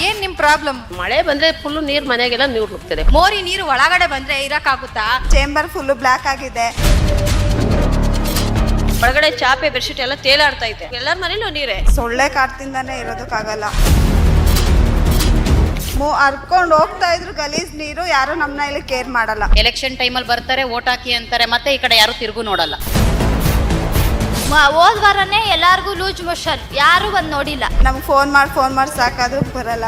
ಏನ್ ನಿಮ್ ಪ್ರಾಬ್ಲಮ್? ಮಳೆ ಬಂದ್ರೆ ಫುಲ್ ನೀರ್ ಮನೆಗೆಲ್ಲ ನೀರು ಹೋಗ್ತದೆ. ಮೋರಿ ನೀರು ಒಳಗಡೆ ಬಂದ್ರೆ ಇರಕ್ಕಾಗುತ್ತಾ? ಚೇಂಬರ್ ಫುಲ್ ಬ್ಲಾಕ್ ಆಗಿದೆ. ಒಳಗಡೆ ಚಾಪೆ ಬೆಡ್ಶೀಟ್ ಎಲ್ಲ ತೇಲಾಡ್ತಾ ಇದೆ. ಎಲ್ಲರ ಮನೇಲೂ ನೀರೇ. ಸೊಳ್ಳೆ ಕಾಡ್ತಿಂದಾನೆ ಇರೋದಕ್ಕಾಗಲ್ಲ. ಮೂ ಹರ್ಕೊಂಡು ಹೋಗ್ತಾ ಇದ್ರು ಗಲೀಜ್ ನೀರು ಯಾರು ನಮ್ಮನ್ನ ಇಲ್ಲಿ ಕೇರ್ ಮಾಡಲ್ಲ. ಎಲೆಕ್ಷನ್ ಟೈಮಲ್ಲಿ ಬರ್ತಾರೆ ಓಟ್ ಹಾಕಿ ಅಂತಾರೆ ಮತ್ತೆ ಈ ಕಡೆ ಯಾರು ತಿರುಗು ನೋಡಲ್ಲ. ಹೋದ್ ವಾರನೇ ಎಲ್ಲಾರ್ಗು ಲೂಜ್ ಮೋಷನ್ ಯಾರು ಬಂದು ನೋಡಿಲ್ಲ. ನಮ್ಗೆ ಫೋನ್ ಮಾಡಿ ಫೋನ್ ಮಾಡಿ ಸಾಕಾದ್ರು ಬರಲ್ಲ.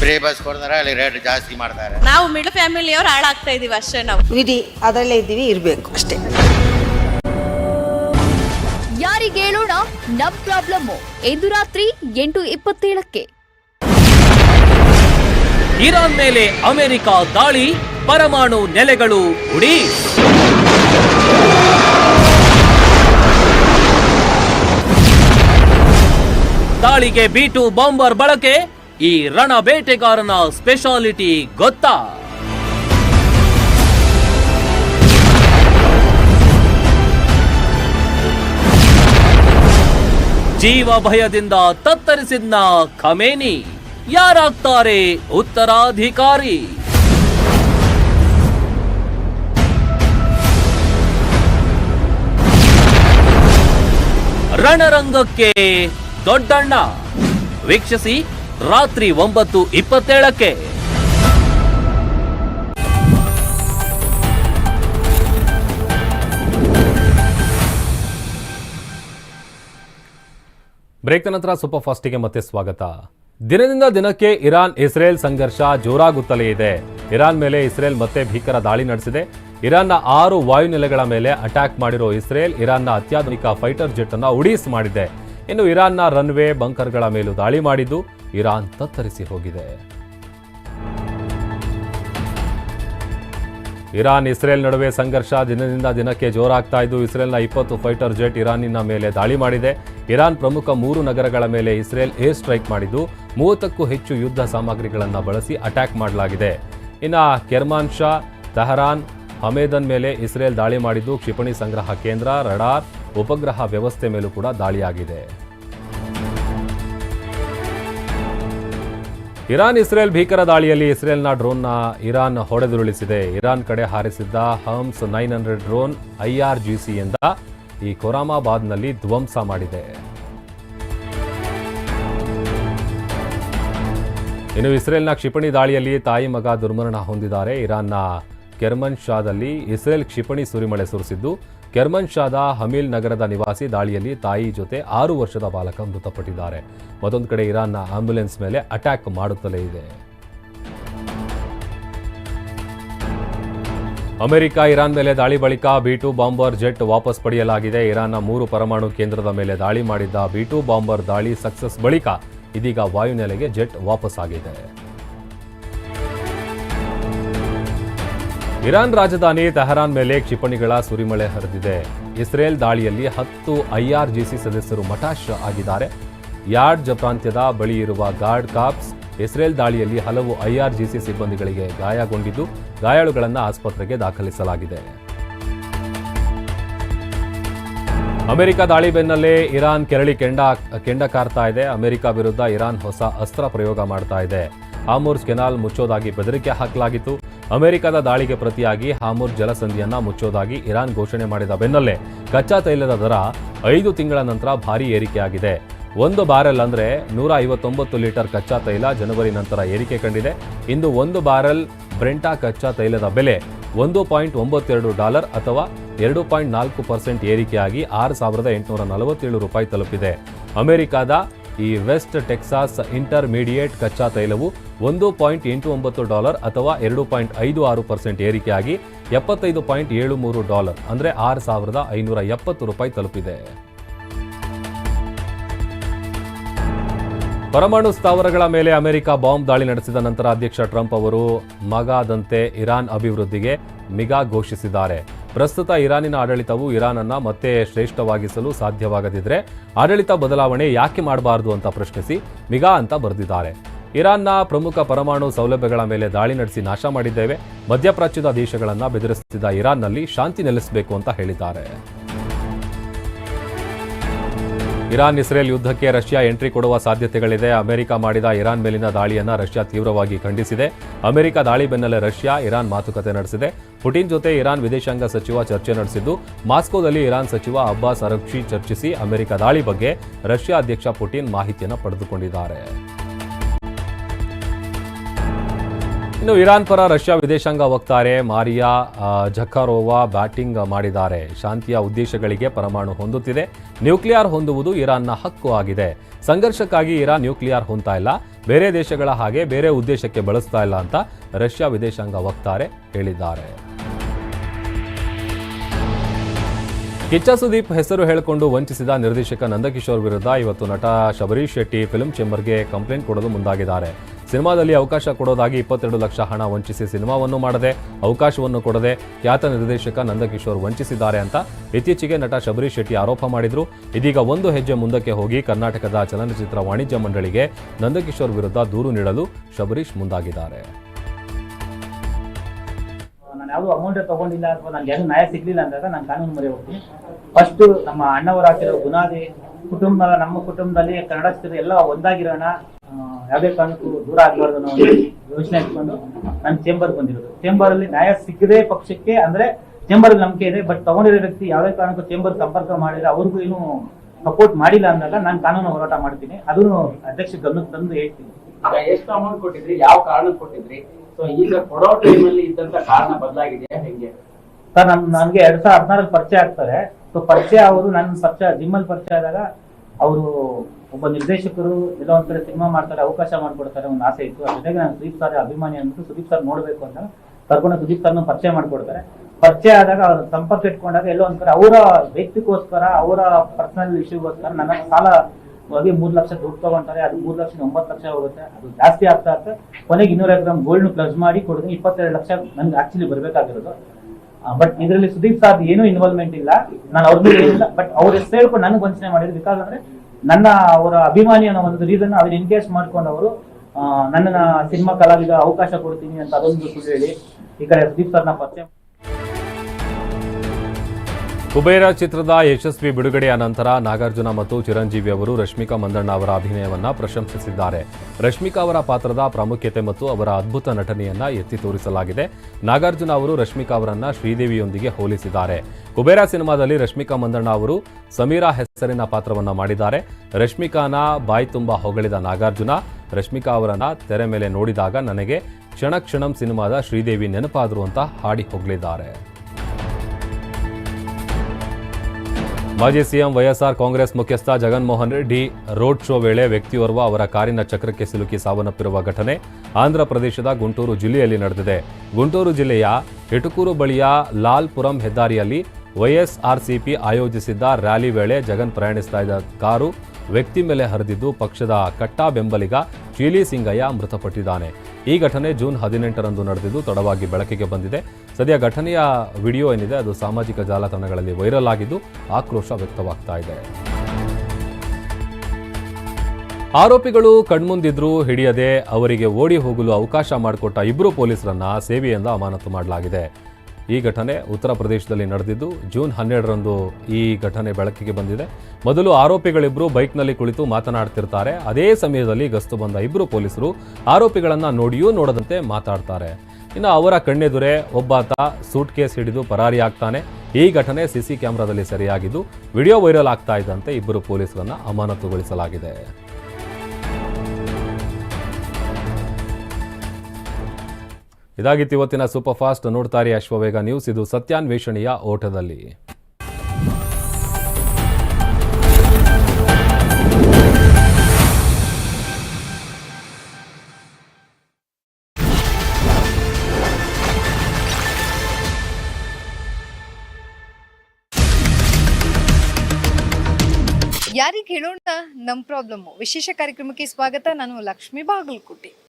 ಫ್ರೀ ಬಸ್ ಕೊಡ್ತಾರೆ ಅಲ್ಲಿ ರೇಟ್ ಜಾಸ್ತಿ ಮಾಡ್ತಾರೆ ನಾವು ಮಿಡಲ್ ಫ್ಯಾಮಿಲಿಯವ್ರು ಹಾಳಾಗ್ತಾ ಇದೀವಿ ಅಷ್ಟೇ ನಾವು. ವಿಧಿ ಅದರಲ್ಲೇ ಇದ್ದೀವಿ ಇರಬೇಕು. ಅಷ್ಟೇ. ಯಾರಿಗೆ ಹೇಳೋಣ ನಮ್ ಪ್ರಾಬ್ಲಮ್ ಇಂದು ರಾತ್ರಿ ಎಂಟು ಇಪ್ಪತ್ತೇಳಕ್ಕೆ. ಇರಾನ್ ಮೇಲೆ ಅಮೆರಿಕ ದಾಳಿ ಪರಮಾಣು ನೆಲೆಗಳು ಉಡಿ ದಾಳಿಗೆ ಬಿ ಟು ಬಾಂಬರ್ ಬಳಕೆ, ಈ ರಣ ಬೇಟೆಗಾರನ ಸ್ಪೆಷಾಲಿಟಿ ಗೊತ್ತಾ? ಜೀವ ಭಯದಿಂದ ತತ್ತರಿಸಿದ್ನ ಖಮೇನಿ, ಯಾರಾಗ್ತಾರೆ ಉತ್ತರಾಧಿಕಾರಿ? ರಣರಂಗಕ್ಕೆ ದೊಡ್ಡಣ್ಣ. ವೀಕ್ಷಿಸಿ ರಾತ್ರಿ ಒಂಬತ್ತು ಇಪ್ಪತ್ತೇಳಕ್ಕೆ. ಬ್ರೇಕ್ ನಂತರ ಸೂಪರ್ ಫಾಸ್ಟಿಗೆ ಮತ್ತೆ ಸ್ವಾಗತ. ದಿನದಿಂದ ದಿನಕ್ಕೆ ಇರಾನ್, ಇಸ್ರೇಲ್ ಸಂಘರ್ಷ ಜೋರಾಗುತ್ತಲೇ ಇದೆ. ಇರಾನ್ ಮೇಲೆ ಇಸ್ರೇಲ್ ಮತ್ತೆ ಭೀಕರ ದಾಳಿ ನಡೆಸಿದೆ. ಇರಾನ್ನ ಆರು ವಾಯುನೆಲೆಗಳ ಮೇಲೆ ಅಟ್ಯಾಕ್ ಮಾಡಿರೋ ಇಸ್ರೇಲ್ ಇರಾನ್ನ ಅತ್ಯಾಧುನಿಕ ಫೈಟರ್ ಜೆಟ್ ಅನ್ನು ಉಡೀಸ್ ಮಾಡಿದೆ. ಇನ್ನು ಇರಾನ್ನ ರನ್ವೇ ಬಂಕರ್ಗಳ ಮೇಲೂ ದಾಳಿ ಮಾಡಿದ್ದು ಇರಾನ್ ತತ್ತರಿಸಿ ಹೋಗಿದೆ. ಇರಾನ್ ಇಸ್ರೇಲ್ ನಡುವೆ ಸಂಘರ್ಷ ದಿನದಿಂದ ದಿನಕ್ಕೆ ಜೋರಾಗ್ತಾ ಇದ್ದು, ಇಸ್ರೇಲ್ನ ಇಪ್ಪತ್ತು ಫೈಟರ್ ಜೆಟ್ ಇರಾನಿನ ಮೇಲೆ ದಾಳಿ ಮಾಡಿದೆ. ಇರಾನ್ ಪ್ರಮುಖ ಮೂರು ನಗರಗಳ ಮೇಲೆ ಇಸ್ರೇಲ್ ಏರ್ ಸ್ಟ್ರೈಕ್ ಮಾಡಿದ್ದು, ಮೂವತ್ತಕ್ಕೂ ಹೆಚ್ಚು ಯುದ್ಧ ಸಾಮಗ್ರಿಗಳನ್ನು ಬಳಸಿ ಅಟ್ಯಾಕ್ ಮಾಡಲಾಗಿದೆ. ಇನ್ನು ಕೆರ್ಮಾನ್ ಶಾ, ತೆಹರಾನ್, ಹಮೇದನ್ ಮೇಲೆ ಇಸ್ರೇಲ್ ದಾಳಿ ಮಾಡಿದ್ದು, ಕ್ಷಿಪಣಿ ಸಂಗ್ರಹ ಕೇಂದ್ರ, ರಡಾರ್ ಉಪಗ್ರಹ ವ್ಯವಸ್ಥೆ ಮೇಲೂ ಕೂಡ ದಾಳಿಯಾಗಿದೆ. ಇರಾನ್ ಇಸ್ರೇಲ್ ಭೀಕರ ದಾಳಿಯಲ್ಲಿ ಇಸ್ರೇಲ್ನ ಡ್ರೋನ್ನ ಇರಾನ್ ಹೊಡೆದುರುಳಿಸಿದೆ. ಇರಾನ್ ಕಡೆ ಹಾರಿಸಿದ್ದ ಹಮ್ಸ್ ನೈನ್ ಹಂಡ್ರೆಡ್ ಡ್ರೋನ್ ಐಆರ್ಜಿಸಿಯಿಂದ ಈ ಕೊರಾಮಾಬಾದ್ನಲ್ಲಿ ಧ್ವಂಸ ಮಾಡಿದೆ. ಇನ್ನು ಇಸ್ರೇಲ್ನ ಕ್ಷಿಪಣಿ ದಾಳಿಯಲ್ಲಿ ತಾಯಿ ಮಗ ದುರ್ಮರಣ ಹೊಂದಿದ್ದಾರೆ. ಇರಾನ್ನ ಕೆರ್ಮನ್ ಶಾದಲ್ಲಿ ಇಸ್ರೇಲ್ ಕ್ಷಿಪಣಿ ಸುರಿಮಳೆ ಸುರಿಸಿದ್ದು ಕೆರ್ಮನ್ ಶಾದ ಹಮೀಲ್ ನಗರದ ನಿವಾಸಿ ದಾಳಿಯಲ್ಲಿ ತಾಯಿ ಜೊತೆ ಆರು ವರ್ಷದ ಬಾಲಕ ಮೃತಪಟ್ಟಿದ್ದಾರೆ. ಮತ್ತೊಂದು ಕಡೆ ಇರಾನ್ನ ಆಂಬ್ಯುಲೆನ್ಸ್ ಮೇಲೆ ಅಟ್ಯಾಕ್ ಮಾಡುತ್ತಲೇ ಇದೆ. ಅಮೆರಿಕ, ಇರಾನ್ ಮೇಲೆ ದಾಳಿ ಬಳಿಕ ಬಿ ಟು ಬಾಂಬರ್ ಜೆಟ್ ವಾಪಸ್ ಪಡೆಯಲಾಗಿದೆ. ಇರಾನ್ನ ಮೂರು ಪರಮಾಣು ಕೇಂದ್ರದ ಮೇಲೆ ದಾಳಿ ಮಾಡಿದ್ದ ಬಿ ಟು ಬಾಂಬರ್ ದಾಳಿ ಸಕ್ಸಸ್ ಬಳಿಕ ಇದೀಗ ವಾಯುನೆಲೆಗೆ ಜೆಟ್ ವಾಪಸ್ ಆಗಿದೆ ಇರಾನ್ ರಾಜಧಾನಿ ತೆಹರಾನ್ ಮೇಲೆ ಕ್ಷಿಪಣಿಗಳ ಸುರಿಮಳೆ ಹರಿದಿದೆ. ಇಸ್ರೇಲ್ ದಾಳಿಯಲ್ಲಿ ಹತ್ತು ಐಆರ್ಜಿಸಿ ಸದಸ್ಯರು ಮಟಾಶ್ ಆಗಿದ್ದಾರೆ. ಯಾರ್ಡ್ ಪ್ರಾಂತ್ಯದ ಬಳಿ ಇರುವ ಗಾರ್ಡ್ ಕಾಪ್ಸ್ ಇಸ್ರೇಲ್ ದಾಳಿಯಲ್ಲಿ ಹಲವು ಐಆರ್ಜಿಸಿ ಸಿಬ್ಬಂದಿಗಳಿಗೆ ಗಾಯಗೊಂಡಿದ್ದು, ಗಾಯಾಳುಗಳನ್ನು ಆಸ್ಪತ್ರೆಗೆ ದಾಖಲಿಸಲಾಗಿದೆ. ಅಮೆರಿಕ ದಾಳಿ ಬೆನ್ನಲ್ಲೇ ಇರಾನ್ ಕೆರಳಿ ಕೆಂಡ ಕೆಂಡ ಕಾರ್ತಾ ಇದೆ. ಅಮೆರಿಕ ವಿರುದ್ಧ ಇರಾನ್ ಹೊಸ ಅಸ್ತ್ರ ಪ್ರಯೋಗ ಮಾಡ್ತಾ ಇದೆ. ಆಮೂರ್ಸ್ ಕೆನಾಲ್ ಮುಚ್ಚೋದಾಗಿ ಬೆದರಿಕೆ ಹಾಕಲಾಗಿತ್ತು. ಅಮೆರಿಕದ ದಾಳಿಗೆ ಪ್ರತಿಯಾಗಿ ಹಾಮೂರ್ ಜಲಸಂಧಿಯನ್ನ ಮುಚ್ಚೋದಾಗಿ ಇರಾನ್ ಘೋಷಣೆ ಮಾಡಿದ ಬೆನ್ನಲ್ಲೇ ಕಚ್ಚಾ ತೈಲದ ದರ ಐದು ತಿಂಗಳ ನಂತರ ಭಾರೀ ಏರಿಕೆಯಾಗಿದೆ. ಒಂದು ಬ್ಯಾರೆಲ್ ಅಂದರೆ ನೂರ ಐವತ್ತೊಂಬತ್ತು ಲೀಟರ್ ಕಚ್ಚಾ ತೈಲ ಜನವರಿ ನಂತರ ಏರಿಕೆ ಕಂಡಿದೆ. ಇಂದು ಒಂದು ಬ್ಯಾರೆಲ್ ಬ್ರೆಂಟಾ ಕಚ್ಚಾ ತೈಲದ ಬೆಲೆ ಒಂದು ಪಾಯಿಂಟ್ ಒಂಬತ್ತೆರಡು ಡಾಲರ್ ಅಥವಾ ಎರಡು ಪಾಯಿಂಟ್ ನಾಲ್ಕು ಪರ್ಸೆಂಟ್ ಏರಿಕೆಯಾಗಿ ಆರು ಸಾವಿರದ ಎಂಟುನೂರ ನಲವತ್ತೇಳು ರೂಪಾಯಿ ತಲುಪಿದೆ. ಅಮೆರಿಕದ ಈ ವೆಸ್ಟ್ ಟೆಕ್ಸಾಸ್ ಇಂಟರ್ಮೀಡಿಯೇಟ್ ಕಚ್ಚಾ ತೈಲವು ಒಂದು ಪಾಯಿಂಟ್ ಎಂಟು ಒಂಬತ್ತು ಡಾಲರ್ ಅಥವಾ ಎರಡು ಪಾಯಿಂಟ್ ಐದು ಆರು ಪರ್ಸೆಂಟ್ ಏರಿಕೆಯಾಗಿ ಎಪ್ಪತ್ತೈದು ಪಾಯಿಂಟ್ ಏಳು ಮೂರು ಡಾಲರ್, ಅಂದರೆ ಆರು ಸಾವಿರದ ಐನೂರ ಎಪ್ಪತ್ತು ರೂಪಾಯಿ ತಲುಪಿದೆ. ಪರಮಾಣು ಸ್ಥಾವರಗಳ ಮೇಲೆ ಅಮೆರಿಕ ಬಾಂಬ್ ದಾಳಿ ನಡೆಸಿದ ನಂತರ ಅಧ್ಯಕ್ಷ ಟ್ರಂಪ್ ಅವರು ಮಗಾದಂತೆ ಇರಾನ್ ಅಭಿವೃದ್ಧಿಗೆ ಮಿಗಾ ಘೋಷಿಸಿದ್ದಾರೆ. ಪ್ರಸ್ತುತ ಇರಾನಿನ ಆಡಳಿತವು ಇರಾನನ್ನು ಮತ್ತೆ ಶ್ರೇಷ್ಠವಾಗಿಸಲು ಸಾಧ್ಯವಾಗದಿದ್ದರೆ ಆಡಳಿತ ಬದಲಾವಣೆ ಯಾಕೆ ಮಾಡಬಾರದು ಅಂತ ಪ್ರಶ್ನಿಸಿ ಮಿಗಾ ಅಂತ ಬರೆದಿದ್ದಾರೆ. ಇರಾನ್ನ ಪ್ರಮುಖ ಪರಮಾಣು ಸೌಲಭ್ಯಗಳ ಮೇಲೆ ದಾಳಿ ನಡೆಸಿ ನಾಶ ಮಾಡಿದ್ದೇವೆ. ಮಧ್ಯಪ್ರಾಚ್ಯದ ದೇಶಗಳನ್ನು ಬೆದರಿಸುತ್ತಿದ್ದ ಇರಾನ್ನಲ್ಲಿ ಶಾಂತಿ ನೆಲೆಸಬೇಕು ಅಂತ ಹೇಳಿದ್ದಾರೆ. ಇರಾನ್ ಇಸ್ರೇಲ್ ಯುದ್ಧಕ್ಕೆ ರಷ್ಯಾ ಎಂಟ್ರಿ ಕೊಡುವ ಸಾಧ್ಯತೆಗಳಿದೆ. ಅಮೆರಿಕ ಮಾಡಿದ ಇರಾನ್ ಮೇಲಿನ ದಾಳಿಯನ್ನು ರಷ್ಯಾ ತೀವ್ರವಾಗಿ ಖಂಡಿಸಿದೆ. ಅಮೆರಿಕ ದಾಳಿ ಬೆನ್ನಲ್ಲೇ ರಷ್ಯಾ ಇರಾನ್ ಮಾತುಕತೆ ನಡೆಸಿದೆ. ಪುಟಿನ್ ಜೊತೆ ಇರಾನ್ ವಿದೇಶಾಂಗ ಸಚಿವ ಚರ್ಚೆ ನಡೆಸಿದ್ದು, ಮಾಸ್ಕೋದಲ್ಲಿ ಇರಾನ್ ಸಚಿವ ಅಬ್ಬಾಸ್ ಅರಕ್ಷಿ ಚರ್ಚಿಸಿ ಅಮೆರಿಕ ದಾಳಿ ಬಗ್ಗೆ ರಷ್ಯಾ ಅಧ್ಯಕ್ಷ ಪುಟಿನ್ ಮಾಹಿತಿಯನ್ನು ಪಡೆದುಕೊಂಡಿದ್ದಾರೆ. ಇನ್ನು ಇರಾನ್ ಪರ ರಷ್ಯಾ ವಿದೇಶಾಂಗ ವಕ್ತಾರೆ ಮಾರಿಯಾ ಝಕ್ಕರೋವಾ ಬ್ಯಾಟಿಂಗ್ ಮಾಡಿದ್ದಾರೆ. ಶಾಂತಿಯ ಉದ್ದೇಶಗಳಿಗೆ ಪರಮಾಣು ಹೊಂದುತ್ತಿದೆ. ನ್ಯೂಕ್ಲಿಯರ್ ಹೊಂದುವುದು ಇರಾನ್ನ ಹಕ್ಕು ಆಗಿದೆ. ಸಂಘರ್ಷಕ್ಕಾಗಿ ಇರಾನ್ ನ್ಯೂಕ್ಲಿಯರ್ ಹೊಂದ್ತಾ ಇಲ್ಲ. ಬೇರೆ ದೇಶಗಳ ಹಾಗೆ ಬೇರೆ ಉದ್ದೇಶಕ್ಕೆ ಬಳಸ್ತಾ ಇಲ್ಲ ಅಂತ ರಷ್ಯಾ ವಿದೇಶಾಂಗ ವಕ್ತಾರೆ ಹೇಳಿದ್ದಾರೆ. ಕಿಚ್ಚ ಸುದೀಪ್ ಹೆಸರು ಹೇಳಿಕೊಂಡು ವಂಚಿಸಿದ ನಿರ್ದೇಶಕ ನಂದಕಿಶೋರ್ ವಿರುದ್ಧ ಇವತ್ತು ನಟ ಶಬರೀಶ್ ಶೆಟ್ಟಿ ಫಿಲ್ಮ್ ಚೇಂಬರ್ಗೆ ಕಂಪ್ಲೇಂಟ್ ಕೊಡಲು ಮುಂದಾಗಿದ್ದಾರೆ. ಸಿನಿಮಾದಲ್ಲಿ ಅವಕಾಶ ಕೊಡೋದಾಗಿ ಇಪ್ಪತ್ತೆರಡು ಲಕ್ಷ ಹಣ ವಂಚಿಸಿ ಸಿನಿಮಾವನ್ನು ಮಾಡದೆ ಅವಕಾಶವನ್ನು ಕೊಡದೆ ಖ್ಯಾತ ನಿರ್ದೇಶಕ ನಂದಕಿಶೋರ್ ವಂಚಿಸಿದ್ದಾರೆ ಅಂತ ಇತ್ತೀಚೆಗೆ ನಟ ಶಬರೀಶ್ ಶೆಟ್ಟಿ ಆರೋಪ ಮಾಡಿದ್ರು. ಇದೀಗ ಒಂದು ಹೆಜ್ಜೆ ಮುಂದಕ್ಕೆ ಹೋಗಿ ಕರ್ನಾಟಕದ ಚಲನಚಿತ್ರ ವಾಣಿಜ್ಯ ಮಂಡಳಿಗೆ ನಂದಕಿಶೋರ್ ವಿರುದ್ಧ ದೂರು ನೀಡಲು ಶಬರೀಶ್ ಮುಂದಾಗಿದ್ದಾರೆ. ನಾನು ಯಾವುದು ಅಮೌಂಟ್ ತಗೊಂಡಿಲ್ಲ ಅಥವಾ ನನಗೆ ನ್ಯಾಯ ಸಿಗ್ಲಿಲ್ಲ ಅಂದಾಗ ನಾನು ಕಾನೂನು ಮೊರೆ ಹೋಗ್ತೀನಿ. ಫಸ್ಟ್ ನಮ್ಮ ಅಣ್ಣವರು ಹಾಕಿರೋ ಕುಟುಂಬ, ನಮ್ಮ ಕುಟುಂಬದಲ್ಲಿ ಕನ್ನಡ ಎಲ್ಲ ಒಂದಾಗಿರೋಣ. ಯಾವುದೇ ಕಾರಣಕ್ಕೂ ದೂರ ಆಗಬಾರ್ದು ಅನ್ನೋ ಒಂದು ಯೋಚನೆ ಇಟ್ಕೊಂಡು ನಾನು ಚೇಂಬರ್ ಬಂದಿರೋದು. ಚೇಂಬರ್ ಅಲ್ಲಿ ನ್ಯಾಯ ಸಿಗದೆ ಪಕ್ಷಕ್ಕೆ ಅಂದ್ರೆ ಚೇಂಬರ್ ನಂಬಿಕೆ ಇದೆ ಬಟ್ ತಗೊಂಡಿರೋ ವ್ಯಕ್ತಿ ಯಾವುದೇ ಕಾರಣಕ್ಕೂ ಚೇಂಬರ್ ಸಂಪರ್ಕ ಮಾಡಿದ್ರೆ ಅವ್ರಿಗೂ ಏನು ಸಪೋರ್ಟ್ ಮಾಡಿಲ್ಲ ಅಂದಾಗ ನಾನು ಕಾನೂನು ಹೋರಾಟ ಮಾಡ್ತೀನಿ. ಅದನ್ನು ಅಧ್ಯಕ್ಷ ಗಮನಕ್ಕೆ ತಂದು ಹೇಳ್ತೀನಿ. ಎಷ್ಟು ಅಮೌಂಟ್ ಕೊಟ್ಟಿದ್ರಿ ಯಾವ ಕಾರಣಕ್ಕೆ ಕೊಟ್ಟಿದ್ರಿ? ಸೊ ಈಗ ಕೊಡೋ ಅಲ್ಲಿ ಇದ್ದಂತ ಕಾರಣ ಬದಲಾಗಿದೆ ಹೆಂಗೆ? ಸರ್ ನನ್ ನನಗೆ ಎರಡ್ ಸಾವಿರದ ಹದಿನಾರಲ್ಲಿ ಪರಿಚಯ ಆಗ್ತಾರೆ. ಸೊ ಪರಿಚಯ ಅವರು ನನ್ನ ಪರಿಚಯ ಜಿಮ್ಮಲ್ಲಿ ಪರಿಚಯ ಆದಾಗ ಅವರು ಒಬ್ಬ ನಿರ್ದೇಶಕರು ಎಲ್ಲೋ ಒಂದ್ ಕಡೆ ಸಿನಿಮಾ ಮಾಡ್ತಾರೆ, ಅವಕಾಶ ಮಾಡ್ಕೊಡ್ತಾರೆ, ಒಂದು ಆಸೆ ಇತ್ತು. ಅದ್ರ ಜೊತೆಗೆ ನಾನು ಸುದೀಪ್ ಸರ್ ಅಭಿಮಾನಿ ಅಂದ್ಬಿಟ್ಟು ಸುದೀಪ್ ಸರ್ ನೋಡ್ಬೇಕು ಅಂತ ಕರ್ಕೊಂಡು ಸುದೀಪ್ ಸರ್ನ ಪರಿಚಯ ಮಾಡ್ಕೊಡ್ತಾರೆ. ಪರಿಚಯ ಆದಾಗ ಅವ್ರ ಸಂಪರ್ಕ ಇಟ್ಕೊಂಡಾಗ ಎಲ್ಲೋ ಒಂದ್ ಕಡೆ ಅವರ ವ್ಯಕ್ತಿಗೋಸ್ಕರ, ಅವರ ಪರ್ಸನಲ್ ಇಶ್ಯೂಗೋಸ್ಕರ ನನ್ನ ಸಾಲ ಹೋಗಿ ಮೂರ್ ಲಕ್ಷ ದುಡ್ಡು ತಗೊಂತಾರೆ, ಅದು ಮೂರ್ ಲಕ್ಷ ಒಂಬತ್ತು ಲಕ್ಷ ಹೋಗುತ್ತೆ. ಅದು ಜಾಸ್ತಿ ಆಗ್ತಾ ಆಗ್ತಾ ಕೊನೆಗೆ ಇನ್ನೂರ ಗ್ರಾಮ್ ಗೋಲ್ಡ್ ಪ್ಲಸ್ ಮಾಡಿ ಕೊಡಿದ್ರೆ ಇಪ್ಪತ್ತೆರಡು ಲಕ್ಷ ನನ್ಗೆ ಆಕ್ಚುಲಿ ಬರ್ಬೇಕಾಗಿರೋದು. ಬಟ್ ಇದರಲ್ಲಿ ಸುದೀಪ್ ಸರ್ ಏನೂ ಇನ್ವಾಲ್ವ್ಮೆಂಟ್ ಇಲ್ಲ. ನಾನು ಅವ್ರ ಮೇಲೆ ಏನಿಲ್ಲ ಬಟ್ ಅವ್ರ ಹೆಸರು ಹೇಳ್ಕೊಂಡು ನನಗೆ ವಂಚನೆ ಮಾಡಿದ್ರು. ಬಿಕಾಸ್ ಅಂದ್ರೆ ನನ್ನ ಅವರ ಅಭಿಮಾನಿ ಅನ್ನೋ ಒಂದು ರೀಸನ್ ಅದನ್ನ ಎನ್ಗೇಜ್ ಮಾಡ್ಕೊಂಡು ಅವರು ನನ್ನ ಸಿನಿಮಾ ಕಲಾವಿದ ಅವಕಾಶ ಕೊಡ್ತೀನಿ ಅಂತ ಅದೊಂದು ಹೇಳಿ ಈ ಕಡೆ ಸುದೀಪ್ ಸರ್ನ ಪರಿಚಯ ಕುಬೇರ ಚಿತ್ರದ ಯಶಸ್ವಿ ಬಿಡುಗಡೆಯ ನಂತರ ನಾಗಾರ್ಜುನ ಮತ್ತು ಚಿರಂಜೀವಿ ಅವರು ರಶ್ಮಿಕಾ ಮಂದಣ್ಣ ಅವರ ಅಭಿನಯವನ್ನ ಪ್ರಶಂಸಿಸಿದ್ದಾರೆ. ರಶ್ಮಿಕಾ ಅವರ ಪಾತ್ರದ ಪ್ರಾಮುಖ್ಯತೆ ಮತ್ತು ಅವರ ಅದ್ಭುತ ನಟನೆಯನ್ನ ಎತ್ತಿ ತೋರಿಸಲಾಗಿದೆ. ನಾಗಾರ್ಜುನ ಅವರು ರಶ್ಮಿಕಾ ಅವರನ್ನ ಶ್ರೀದೇವಿಯೊಂದಿಗೆ ಹೋಲಿಸಿದ್ದಾರೆ. ಕುಬೇರ ಸಿನಿಮಾದಲ್ಲಿ ರಶ್ಮಿಕಾ ಮಂದಣ್ಣ ಅವರು ಸಮೀರಾ ಹೆಸರಿನ ಪಾತ್ರವನ್ನ ಮಾಡಿದ್ದಾರೆ. ರಶ್ಮಿಕಾನ ಬಾಯಿ ತುಂಬ ಹೊಗಳಿದ ನಾಗಾರ್ಜುನ ರಶ್ಮಿಕಾ ಅವರನ್ನ ತೆರೆ ಮೇಲೆ ನೋಡಿದಾಗ ನನಗೆ ಕ್ಷಣ ಕ್ಷಣಂ ಸಿನಿಮಾದ ಶ್ರೀದೇವಿ ನೆನಪಾದರು ಅಂತ ಹಾಡಿ ಹೊಗಳಿದ್ದಾರೆ. ಮಾಜಿ ಸಿಎಂ ವೈಎಸ್ಆರ್ ಕಾಂಗ್ರೆಸ್ ಮುಖ್ಯಸ್ಥ ಜಗನ್ಮೋಹನ್ ರೆಡ್ಡಿ ರೋಡ್ ಶೋ ವೇಳೆ ವ್ಯಕ್ತಿಯೋರ್ವ ಅವರ ಕಾರಿನ ಚಕ್ರಕ್ಕೆ ಸಿಲುಕಿ ಸಾವನ್ನಪ್ಪಿರುವ ಘಟನೆ ಆಂಧ್ರ ಪ್ರದೇಶದ ಗುಂಟೂರು ಜಿಲ್ಲೆಯಲ್ಲಿ ನಡೆದಿದೆ. ಗುಂಟೂರು ಜಿಲ್ಲೆಯ ಇಟುಕೂರು ಬಳಿಯ ಲಾಲ್ಪುರಂ ಹೆದ್ದಾರಿಯಲ್ಲಿ ವೈಎಸ್ಆರ್ಸಿಪಿ ಆಯೋಜಿಸಿದ್ದ ರ್ಯಾಲಿ ವೇಳೆ ಜಗನ್ ಪ್ರಯಾಣಿಸುತ್ತಿದ್ದ ಕಾರು ವ್ಯಕ್ತಿ ಮೇಲೆ ಹರಿದಿದ್ದು ಪಕ್ಷದ ಕಟ್ಟಾ ಬೆಂಬಲಿಗ ಚೀಲಿ ಸಿಂಗಯ್ಯ ಮೃತಪಟ್ಟಿದ್ದಾನೆ. ಈ ಘಟನೆ ಜೂನ್ ಹದಿನೆಂಟರಂದು ನಡೆದಿದ್ದು ತಡವಾಗಿ ಬೆಳಕಿಗೆ ಬಂದಿದೆ. ಸದ್ಯ ಘಟನೆಯ ವಿಡಿಯೋ ಏನಿದೆ, ಅದು ಸಾಮಾಜಿಕ ಜಾಲತಾಣಗಳಲ್ಲಿ ವೈರಲ್ ಆಗಿದ್ದು ಆಕ್ರೋಶ ವ್ಯಕ್ತವಾಗ್ತಾ ಇದೆ. ಆರೋಪಿಗಳು ಕಣ್ಮುಂದಿದ್ರೂ ಹಿಡಿಯದೆ ಅವರಿಗೆ ಓಡಿ ಹೋಗಲು ಅವಕಾಶ ಮಾಡಿಕೊಟ್ಟ ಇಬ್ಬರು ಪೊಲೀಸರನ್ನ ಸೇವೆಯಿಂದ ಅಮಾನತು ಮಾಡಲಾಗಿದೆ. ಈ ಘಟನೆ ಉತ್ತರ ಪ್ರದೇಶದಲ್ಲಿ ನಡೆದಿದ್ದು ಜೂನ್ ಹನ್ನೆರಡರಂದು ಈ ಘಟನೆ ಬೆಳಕಿಗೆ ಬಂದಿದೆ. ಮೊದಲು ಆರೋಪಿಗಳಿಬ್ಬರು ಬೈಕ್ನಲ್ಲಿ ಕುಳಿತು ಮಾತನಾಡ್ತಿರ್ತಾರೆ. ಅದೇ ಸಮಯದಲ್ಲಿ ಗಸ್ತು ಬಂದ ಇಬ್ಬರು ಪೊಲೀಸರು ಆರೋಪಿಗಳನ್ನು ನೋಡಿಯೂ ನೋಡದಂತೆ ಮಾತಾಡ್ತಾರೆ. ಇನ್ನು ಅವರ ಕಣ್ಣೆದುರೇ ಒಬ್ಬಾತ ಸೂಟ್ ಕೇಸ್ ಹಿಡಿದು ಪರಾರಿಯಾಗ್ತಾನೆ ಈ ಘಟನೆ ಸಿಸಿ ಕ್ಯಾಮೆರಾದಲ್ಲಿ ಸೆರೆಯಾಗಿದ್ದು, ವಿಡಿಯೋ ವೈರಲ್ ಆಗ್ತಾ ಇದ್ದಂತೆ ಇಬ್ಬರು ಪೊಲೀಸರನ್ನು ಅಮಾನತುಗೊಳಿಸಲಾಗಿದೆ. ಇದಾಗಿತ್ತು ಇವತ್ತಿನ ಸೂಪರ್ ಫಾಸ್ಟ್. ನೋಡ್ತಾರೆ ಅಶ್ವವೇಗ ನ್ಯೂಸ್. ಇದು ಸತ್ಯಾನ್ವೇಷಣೆಯ ಓಟದಲ್ಲಿ. ಯಾರಿಗೆ ಹೇಳೋಣ? ನಮ್ಮ ಪ್ರಾಬ್ಲಮ್ಮು ವಿಶೇಷ ಕಾರ್ಯಕ್ರಮಕ್ಕೆ ಸ್ವಾಗತ. ನಾನು ಲಕ್ಷ್ಮಿ ಬಾಗಲಕೋಟೆ.